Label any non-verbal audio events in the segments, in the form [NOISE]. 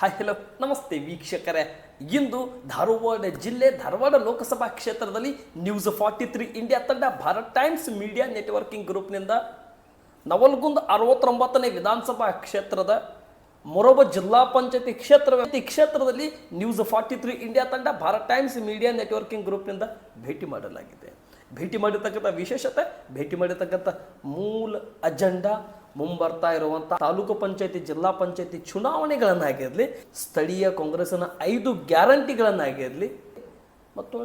Hi hello ನಮಸ್ತೆ ವೀಕ್ಷಕರೇ. ಇಂದು ಧಾರವಾಡ ಜಿಲ್ಲೆ, ಧಾರವಾಡ ಲೋಕಸಭಾ ಕ್ಷೇತ್ರದಲ್ಲಿ ನ್ಯೂಸ್ ಫಾರ್ಟಿ ತ್ರೀ ಇಂಡಿಯಾ ತಂಡ ಭಾರತ್ ಟೈಮ್ಸ್ ಮೀಡಿಯಾ ನೆಟ್ವರ್ಕಿಂಗ್ ಗ್ರೂಪ್ನಿಂದ ನವಲ್ಗುಂದ್ ಅರವತ್ತೊಂಬತ್ತನೇ ವಿಧಾನಸಭಾ ಕ್ಷೇತ್ರದ ಮೊರಬ ಜಿಲ್ಲಾ ಪಂಚಾಯತಿ ಕ್ಷೇತ್ರ ಕ್ಷೇತ್ರದಲ್ಲಿ ನ್ಯೂಸ್ ಫಾರ್ಟಿ ತ್ರೀ ಇಂಡಿಯಾ ತಂಡ ಭಾರತ್ ಟೈಮ್ಸ್ ಮೀಡಿಯಾ ನೆಟ್ವರ್ಕಿಂಗ್ ಗ್ರೂಪ್ನಿಂದ ಭೇಟಿ ಮಾಡಲಾಗಿದೆ. ಭೇಟಿ ಮಾಡಿರ್ತಕ್ಕಂಥ ವಿಶೇಷತೆ, ಭೇಟಿ ಮಾಡಿರ್ತಕ್ಕಂಥ ಮೂಲ ಅಜೆಂಡಾ ಮುಂಬರ್ತಾ ಇರುವಂಥ ತಾಲೂಕು ಪಂಚಾಯತಿ, ಜಿಲ್ಲಾ ಪಂಚಾಯತಿ ಚುನಾವಣೆಗಳನ್ನಾಗಿರಲಿ, ಸ್ಥಳೀಯ ಕಾಂಗ್ರೆಸ್ನ ಐದು ಗ್ಯಾರಂಟಿಗಳನ್ನಾಗಿರಲಿ ಮತ್ತು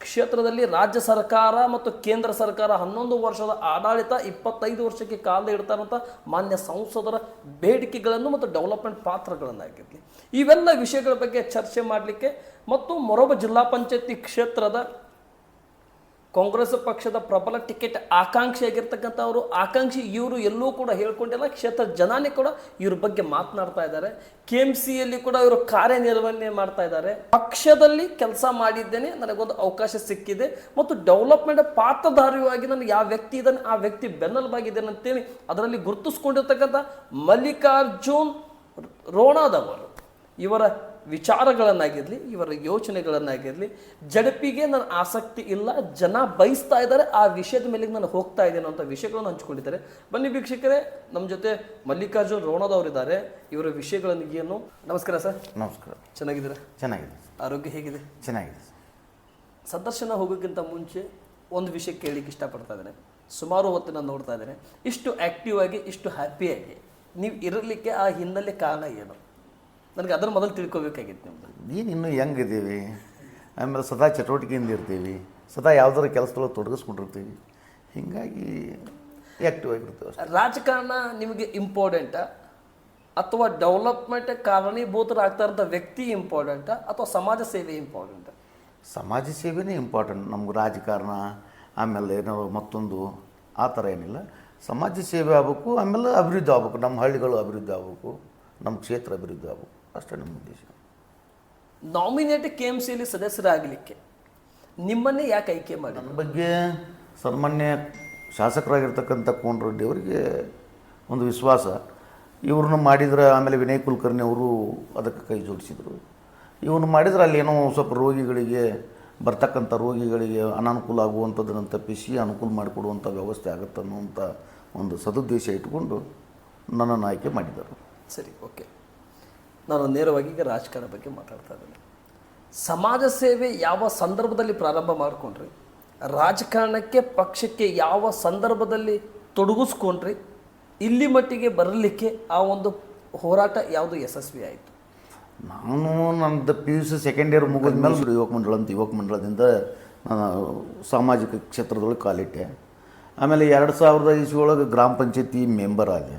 ಕ್ಷೇತ್ರದಲ್ಲಿ ರಾಜ್ಯ ಸರ್ಕಾರ ಮತ್ತು ಕೇಂದ್ರ ಸರ್ಕಾರ ಹನ್ನೊಂದು ವರ್ಷದ ಆಡಳಿತ, ಇಪ್ಪತ್ತೈದು ವರ್ಷಕ್ಕೆ ಕಾಲ ಇಡ್ತಾರಂಥ ಮಾನ್ಯ ಸಂಸದರ ಬೇಡಿಕೆಗಳನ್ನು ಮತ್ತು ಡೆವಲಪ್ಮೆಂಟ್ ಪಾತ್ರಗಳನ್ನಾಗಿರಲಿ. ಇವೆಲ್ಲ ವಿಷಯಗಳ ಬಗ್ಗೆ ಚರ್ಚೆ ಮಾಡಲಿಕ್ಕೆ ಮತ್ತು ಮೊರಬ ಜಿಲ್ಲಾ ಪಂಚಾಯತಿ ಕ್ಷೇತ್ರದ ಕಾಂಗ್ರೆಸ್ ಪಕ್ಷದ ಪ್ರಬಲ ಟಿಕೆಟ್ ಆಕಾಂಕ್ಷಿಯಾಗಿರ್ತಕ್ಕಂಥವರು ಆಕಾಂಕ್ಷಿ ಇವರು ಎಲ್ಲೂ ಕೂಡ ಹೇಳ್ಕೊಂಡಿಲ್ಲ, ಕ್ಷೇತ್ರ ಜನಾನೇ ಕೂಡ ಇವ್ರ ಬಗ್ಗೆ ಮಾತನಾಡ್ತಾ ಇದ್ದಾರೆ. ಕೆ ಎಂ ಸಿಯಲ್ಲಿ ಕೂಡ ಇವರು ಕಾರ್ಯನಿರ್ವಹಣೆ ಮಾಡ್ತಾ ಇದ್ದಾರೆ. ಪಕ್ಷದಲ್ಲಿ ಕೆಲಸ ಮಾಡಿದ್ದೇನೆ, ನನಗೊಂದು ಅವಕಾಶ ಸಿಕ್ಕಿದೆ ಮತ್ತು ಡೆವಲಪ್ಮೆಂಟ್ ಪಾತ್ರಧಾರಿಯಾಗಿ ನನಗೆ ಯಾವ ವ್ಯಕ್ತಿ ಇದ್ದಾನೆ, ಆ ವ್ಯಕ್ತಿ ಬೆನ್ನೆಲುಬಾಗಿದ್ದೇನೆ ಅಂತೇಳಿ ಅದರಲ್ಲಿ ಗುರುತಿಸ್ಕೊಂಡಿರ್ತಕ್ಕಂಥ ಮಲ್ಲಿಕಾರ್ಜುನ್ ರೋಣಾದವರು ಇವರ ವಿಚಾರಗಳನ್ನಾಗಿರಲಿ ಇವರ ಯೋಚನೆಗಳನ್ನಾಗಿರಲಿ ಜಡಪಿಗೆ ನನ್ನ ಆಸಕ್ತಿ ಇಲ್ಲ ಜನ ಬಯಸ್ತಾ ಇದ್ದಾರೆ ಆ ವಿಷಯದ ಮೇಲೆ ನಾನು ಹೋಗ್ತಾ ಇದ್ದೇನೆ ಅಂತ ವಿಷಯಗಳನ್ನು ಹಂಚಿಕೊಂಡಿದ್ದಾರೆ. ಬನ್ನಿ ವೀಕ್ಷಕರೇ ನಮ್ಮ ಜೊತೆ ಮಲ್ಲಿಕಾರ್ಜುನ್ ರೋಣದವರಿದ್ದಾರೆ ಇವರ ವಿಷಯಗಳನ್ನು ಏನು? ನಮಸ್ಕಾರ ಸರ್. ನಮಸ್ಕಾರ. ಚೆನ್ನಾಗಿದ್ದೀರಾ? ಚೆನ್ನಾಗಿದೆ. ಆರೋಗ್ಯ ಹೇಗಿದೆ? ಚೆನ್ನಾಗಿದೆ. ಸಂದರ್ಶನ ಹೋಗೋಕ್ಕಿಂತ ಮುಂಚೆ ಒಂದು ವಿಷಯ ಕೇಳಲಿಕ್ಕೆ ಇಷ್ಟಪಡ್ತಾ ಇದ್ದೇನೆ. ಸುಮಾರು ಹೊತ್ತು ನಾನು ನೋಡ್ತಾ ಇದ್ದೇನೆ. ಇಷ್ಟು ಆ್ಯಕ್ಟಿವ್ ಆಗಿ ಇಷ್ಟು ಹ್ಯಾಪಿಯಾಗಿ ನೀವು ಇರಲಿಕ್ಕೆ ಆ ಹಿನ್ನೆಲೆ ಕಾರಣ ಏನು? ನನಗೆ ಅದನ್ನು ಮೊದಲು ತಿಳ್ಕೊಬೇಕಾಗಿತ್ತು ನಿಮ್ಮದು ನೀನು ಇನ್ನೂ ಹೆಂಗಿದ್ದೀವಿ ಆಮೇಲೆ ಸದಾ ಚಟುವಟಿಕೆಯಿಂದ ಇರ್ತೀವಿ. ಸದಾ ಯಾವ್ದಾರ ಕೆಲಸದೊಳಗೆ ತೊಡಗಿಸ್ಕೊಂಡಿರ್ತೀವಿ. ಹೀಗಾಗಿ ಆ್ಯಕ್ಟಿವ್ ಆಗಿರ್ತೀವಿ ಅಷ್ಟೇ. ರಾಜಕಾರಣ ನಿಮಗೆ ಇಂಪಾರ್ಟೆಂಟ ಅಥವಾ ಡೆವಲಪ್ಮೆಂಟ್ ಕಾರಣೀಭೂತರಾಗ್ತಾ ಇರೋಂಥ ವ್ಯಕ್ತಿ ಇಂಪಾರ್ಟೆಂಟ ಅಥವಾ ಸಮಾಜ ಸೇವೆ ಇಂಪಾರ್ಟೆಂಟಾ ಸಮಾಜ ಸೇವೆನೇ ಇಂಪಾರ್ಟೆಂಟ್ ನಮ್ಗೆ ರಾಜಕಾರಣ ಆಮೇಲೆ ಏನೋ ಮತ್ತೊಂದು ಆ ಥರ ಏನಿಲ್ಲ. ಸಮಾಜ ಸೇವೆ ಆಗಬೇಕು ಆಮೇಲೆ ಅಭಿವೃದ್ಧಿ ಆಗ್ಬೇಕು. ನಮ್ಮ ಹಳ್ಳಿಗಳು ಅಭಿವೃದ್ಧಿ ಆಗಬೇಕು. ನಮ್ಮ ಕ್ಷೇತ್ರ ಅಭಿವೃದ್ಧಿ ಆಗಬೇಕು. ಅಷ್ಟೇ ನಮ್ಮ ಉದ್ದೇಶ. ನಾಮಿನೇಟ್ ಕೆ ಎಂ ಸಿಯಲ್ಲಿ ಸದಸ್ಯರಾಗಲಿಕ್ಕೆ ನಿಮ್ಮನ್ನೇ ಯಾಕೆ ಆಯ್ಕೆ ಮಾಡಿ ನನ್ನ ಬಗ್ಗೆ ಸನ್ಮಾನ್ಯ ಶಾಸಕರಾಗಿರ್ತಕ್ಕಂಥ ಕೋನ್ ರೆಡ್ಡಿ ಅವರಿಗೆ ಒಂದು ವಿಶ್ವಾಸ. ಇವ್ರನ್ನ ಮಾಡಿದ್ರೆ ಆಮೇಲೆ ವಿನಯ್ ಕುಲಕರ್ಣಿ ಅವರು ಅದಕ್ಕೆ ಕೈ ಜೋಡಿಸಿದರು. ಇವನು ಮಾಡಿದ್ರೆ ಅಲ್ಲಿ ಏನೋ ಸ್ವಲ್ಪ ರೋಗಿಗಳಿಗೆ ಬರ್ತಕ್ಕಂಥ ರೋಗಿಗಳಿಗೆ ಅನಾನುಕೂಲ ಆಗುವಂಥದ್ದನ್ನು ತಪ್ಪಿಸಿ ಅನುಕೂಲ ಮಾಡಿಕೊಡುವಂಥ ವ್ಯವಸ್ಥೆ ಆಗುತ್ತೆ ಅನ್ನುವಂಥ ಒಂದು ಸದುದ್ದೇಶ ಇಟ್ಕೊಂಡು ನನ್ನನ್ನು ಆಯ್ಕೆ ಮಾಡಿದರು ಸರಿ ಓಕೆ ನಾನು ನೇರವಾಗಿ ಈಗ ರಾಜಕಾರಣ ಬಗ್ಗೆ ಮಾತಾಡ್ತಾ ಇದ್ದೀನಿ. ಸಮಾಜ ಸೇವೆ ಯಾವ ಸಂದರ್ಭದಲ್ಲಿ ಪ್ರಾರಂಭ ಮಾಡಿಕೊಂಡ್ರಿ? ರಾಜಕಾರಣಕ್ಕೆ ಪಕ್ಷಕ್ಕೆ ಯಾವ ಸಂದರ್ಭದಲ್ಲಿ ತೊಡಗಿಸ್ಕೊಂಡ್ರಿ? ಇಲ್ಲಿ ಮಟ್ಟಿಗೆ ಬರಲಿಕ್ಕೆ ಆ ಒಂದು ಹೋರಾಟ ಯಾವುದು ಯಶಸ್ವಿ ಆಯಿತು? ನಾನು ನನ್ನದು P U C second year ಮುಗಿದ ಮೇಲೆ ಯುವಕ ಮಂಡಳ ಅಂತ ಯುವಕ ಮಂಡಳದಿಂದ ನಾನು ಸಾಮಾಜಿಕ ಕ್ಷೇತ್ರದೊಳಗೆ ಕಾಲಿಟ್ಟೆ. ಆಮೇಲೆ ಎರಡು ಸಾವಿರದ ಇಸ್ವಿ ಒಳಗೆ ಗ್ರಾಮ ಪಂಚಾಯತಿ ಮೆಂಬರ್ ಆದೆ.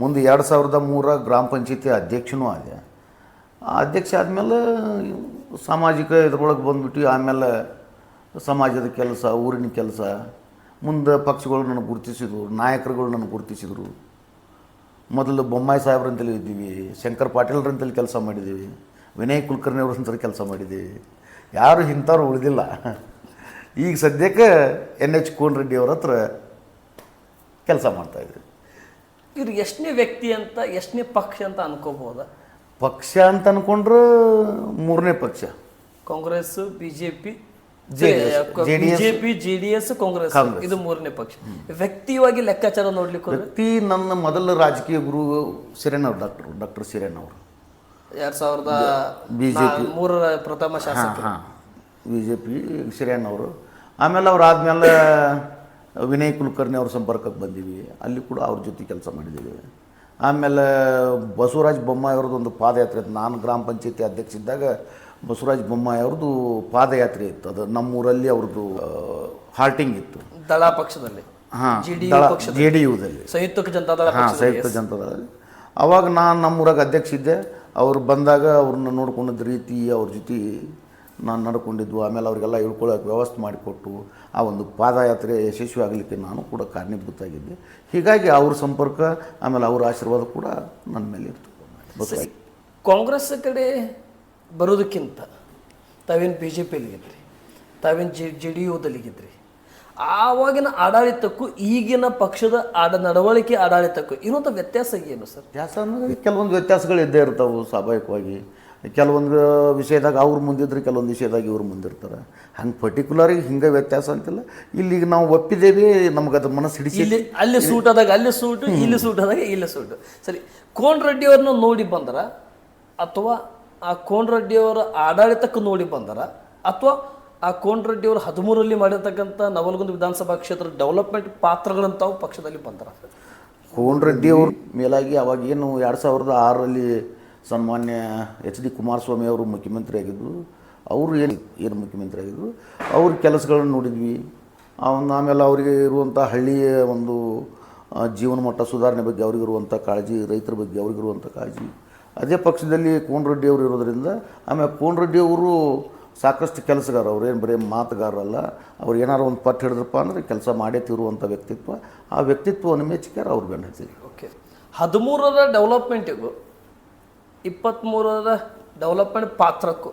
ಮುಂದೆ ಎರಡು ಸಾವಿರದ ಮೂರ ಗ್ರಾಮ ಪಂಚಾಯತಿ ಅಧ್ಯಕ್ಷನೂ ಆದೆ. ಅಧ್ಯಕ್ಷ ಆದಮೇಲೆ ಸಾಮಾಜಿಕ ಇದ್ರೊಳಗೆ ಬಂದ್ಬಿಟ್ಟು ಆಮೇಲೆ ಸಮಾಜದ ಕೆಲಸ, ಊರಿನ ಕೆಲಸ, ಮುಂದೆ ಪಕ್ಷಗಳು ನನಗೆ ಗುರುತಿಸಿದ್ರು, ನಾಯಕರುಗಳು ನನಗೆ ಗುರುತಿಸಿದರು. ಮೊದಲು ಬೊಮ್ಮಾಯಿ ಸಾಹೇಬ್ರಂತಲೇ ಇದ್ದೀವಿ, ಶಂಕರ್ ಪಾಟೀಲ್ರಂತಲ್ಲಿ ಕೆಲಸ ಮಾಡಿದ್ದೀವಿ, ವಿನಯ್ ಕುಲಕರ್ಣಿ ಅವ್ರಂತಲ್ಲಿ ಕೆಲಸ ಮಾಡಿದ್ದೀವಿ. ಯಾರು ಇಂಥವ್ರು ಉಳಿದಿಲ್ಲ. ಈಗ ಸದ್ಯಕ್ಕೆ ಎನ್ ಎಚ್ ಕೋನ್ ರೆಡ್ಡಿ ಅವ್ರ ಹತ್ರ ಕೆಲಸ ಮಾಡ್ತಾಯಿದ್ದೀವಿ ಇವ್ರು ಎಷ್ಟನೇ ವ್ಯಕ್ತಿ ಅಂತ ಎಷ್ಟನೇ ಪಕ್ಷ ಅಂತ ಅನ್ಕೋಬೋದ? ಪಕ್ಷ ಅಂತ ಅನ್ಕೊಂಡ್ರೆ ಮೂರನೇ ಪಕ್ಷ. Congress BJP. BJP J D S Congress. ಇದು ಮೂರನೇ ಪಕ್ಷ. ವ್ಯಕ್ತಿಯಾಗಿ ಲೆಕ್ಕಾಚಾರ ನೋಡ್ಲಿಕ್ಕೆ ವ್ಯಕ್ತಿ ನನ್ನ ಮೊದಲ ರಾಜಕೀಯ ಗುರು ಸಿರೇನ್ ಅವರು ಡಾಕ್ಟರ್ ಡಾಕ್ಟರ್ ಸಿರೇನ್ ಅವರು. ಎರಡ್ ಸಾವಿರದ ಬಿಜೆಪಿ. ಮೂರರ ಪ್ರಥಮ ಶಾಸಕ ಬಿಜೆಪಿ ಬಿ ಜೆ ಪಿ ಶಿರೇನ್ ಅವರು. ಆಮೇಲೆ ಅವ್ರು ಆದಮೇಲೆ ವಿನಯ್ ಕುಲಕರ್ಣಿ ಅವ್ರ ಸಂಪರ್ಕಕ್ಕೆ ಬಂದೀವಿ. ಅಲ್ಲಿ ಕೂಡ ಅವ್ರ ಜೊತೆ ಕೆಲಸ ಮಾಡಿದ್ದೀವಿ ಆಮೇಲೆ ಬಸವರಾಜ್ ಬೊಮ್ಮಾಯಿ ಅವ್ರದ್ದು ಒಂದು ಪಾದಯಾತ್ರೆ ಇತ್ತು. ನಾನು ಗ್ರಾಮ ಪಂಚಾಯತಿ ಅಧ್ಯಕ್ಷ ಇದ್ದಾಗ ಬಸವರಾಜ್ ಬೊಮ್ಮಾಯಿ ಅವ್ರದ್ದು ಪಾದಯಾತ್ರೆ ಇತ್ತು. ಅದು ನಮ್ಮೂರಲ್ಲಿ ಅವ್ರದ್ದು ಹಾರ್ಟಿಂಗ್ ಇತ್ತು. ದಳ ಪಕ್ಷದಲ್ಲಿ. ಹಾಂ. ಜೆ ಡಿ ಯುದಲ್ಲಿ ಸಂಯುಕ್ತ ಜನತಾದಳ ಹಾಂ ಸಂಯುಕ್ತ ಜನತಾದಳದಲ್ಲಿ ಅವಾಗ ನಾನು ನಮ್ಮೂರಾಗ ಅಧ್ಯಕ್ಷ ಇದ್ದೆ. ಅವ್ರು ಬಂದಾಗ ಅವ್ರನ್ನ ನೋಡ್ಕೊಂಡಿದ್ದ ರೀತಿ ಅವ್ರ ಜೊತೆ ನಾನು ನಡ್ಕೊಂಡಿದ್ದು ಆಮೇಲೆ ಅವರಿಗೆಲ್ಲ ಇಳ್ಕೊಳ್ಳೋಕೆ ವ್ಯವಸ್ಥೆ ಮಾಡಿಕೊಟ್ಟು ಆ ಒಂದು ಪಾದಯಾತ್ರೆ ಯಶಸ್ವಿ ಆಗಲಿಕ್ಕೆ ನಾನು ಕೂಡ ಕಾರಣೀಭೂತಾಗಿದ್ದೆ ಹೀಗಾಗಿ ಅವ್ರ ಸಂಪರ್ಕ ಆಮೇಲೆ ಅವ್ರ ಆಶೀರ್ವಾದ ಕೂಡ ನನ್ನ ಮೇಲೆ ಇತ್ತು ಬಸವರಾಜ್ ಕಾಂಗ್ರೆಸ್ ಕಡೆ ಬರೋದಕ್ಕಿಂತ ತಾವೇನು ಬಿ ಜೆ ಪಿಯಲ್ಲಿಗಿದ್ರಿ ತಾವೇನು ಜೆ ಜೆ ಡಿ ಯುದಲ್ಲಿಗಿದ್ರಿ ಆವಾಗಿನ ಆಡಳಿತಕ್ಕೂ ಈಗಿನ ಪಕ್ಷದ ಆಡ ನಡವಳಿಕೆ ಆಡಳಿತಕ್ಕೂ ಇರುವಂಥ ವ್ಯತ್ಯಾಸ ಏನು ಸರ್? ವ್ಯತ್ಯಾಸ ಅನ್ನೋದು ಕೆಲವೊಂದು ವ್ಯತ್ಯಾಸಗಳು ಇದ್ದೇ ಇರ್ತಾವೆ ಸ್ವಾಭಾವಿಕವಾಗಿ. ಕೆಲವೊಂದು ವಿಷಯದಾಗ ಅವ್ರು ಮುಂದಿದ್ರೆ ಕೆಲವೊಂದು ವಿಷಯದಾಗ ಇವ್ರು ಮುಂದಿರ್ತಾರೆ. ಹಂಗೆ ಪರ್ಟಿಕ್ಯುಲರಾಗಿ ಹಿಂಗೆ ವ್ಯತ್ಯಾಸ ಅಂತಿಲ್ಲ. ಇಲ್ಲಿಗೆ ನಾವು ಒಪ್ಪಿದ್ದೇವೆ ನಮ್ಗೆ ಅದು ಮನಸ್ಸು ಹಿಡಿಸಿ ಇಲ್ಲಿ ಅಲ್ಲಿ ಸೂಟ್ ಆದಾಗ ಅಲ್ಲಿ ಸೂಟು ಇಲ್ಲಿ ಸೂಟ್ ಆದಾಗ ಇಲ್ಲಿ ಸೂಟು ಸರಿ ಕೋನ್ ರೆಡ್ಡಿಯವ್ರನ್ನ ನೋಡಿ ಬಂದರ ಅಥವಾ ಆ ಕೋನ್ ರೆಡ್ಡಿಯವರ ಆಡಳಿತಕ್ಕೆ ನೋಡಿ ಬಂದರ ಅಥವಾ ಆ ಕೋನ್ ರೆಡ್ಡಿ ಅವರು ಹದಿಮೂರಲ್ಲಿ ಮಾಡಿರ್ತಕ್ಕಂಥ ನವಲಗುಂದ ವಿಧಾನಸಭಾ ಕ್ಷೇತ್ರ ಡೆವಲಪ್ಮೆಂಟ್ ಪಾತ್ರಗಳಂತಾವು ಪಕ್ಷದಲ್ಲಿ ಬಂದರ? ಕೋನ್ ರೆಡ್ಡಿ ಅವ್ರ ಮೇಲಾಗಿ ಅವಾಗ ಏನು ಎರಡು ಸಾವಿರದ ಆರರಲ್ಲಿ ಸನ್ಮಾನ್ಯ ಎಚ್ ಡಿ ಕುಮಾರಸ್ವಾಮಿ ಅವರು ಮುಖ್ಯಮಂತ್ರಿ ಆಗಿದ್ದರು. ಅವರು ಏನು ಏನು ಮುಖ್ಯಮಂತ್ರಿ ಆಗಿದ್ದರು. ಅವ್ರ ಕೆಲಸಗಳನ್ನು ನೋಡಿದ್ವಿ. ಅವನ್ನ ಆಮೇಲೆ ಅವರಿಗೆ ಇರುವಂಥ ಹಳ್ಳಿಯ ಒಂದು ಜೀವನ ಮಟ್ಟ ಸುಧಾರಣೆ ಬಗ್ಗೆ ಅವ್ರಿಗಿರುವಂಥ ಕಾಳಜಿ, ರೈತರ ಬಗ್ಗೆ ಅವ್ರಿಗಿರುವಂಥ ಕಾಳಜಿ. ಅದೇ ಪಕ್ಷದಲ್ಲಿ ಕೋನ್ ರೆಡ್ಡಿ ಅವರು ಇರೋದರಿಂದ ಆಮೇಲೆ ಕೋನ್ ರೆಡ್ಡಿ ಅವರು ಸಾಕಷ್ಟು ಕೆಲಸಗಾರ. ಏನು ಬರೀ ಮಾತುಗಾರರಲ್ಲ. ಅವ್ರು ಏನಾರು ಒಂದು ಪಟ್ಟು ಹಿಡಿದ್ರಪ್ಪ ಅಂದರೆ ಕೆಲಸ ಮಾಡೇ ತಿರುವಂಥ ವ್ಯಕ್ತಿತ್ವ. ಆ ವ್ಯಕ್ತಿತ್ವವನ್ನು ಮೆಚ್ಚಿಕಾರ ಅವ್ರು ಬೆನ್ನ ಓಕೆ. ಹದಿಮೂರರ ಡೆವಲಪ್ಮೆಂಟಿಗೂ ಇಪ್ಪತ್ತ್ಮೂರರ ಡೆವಲಪ್ಮೆಂಟ್ ಪಾತ್ರಕ್ಕೂ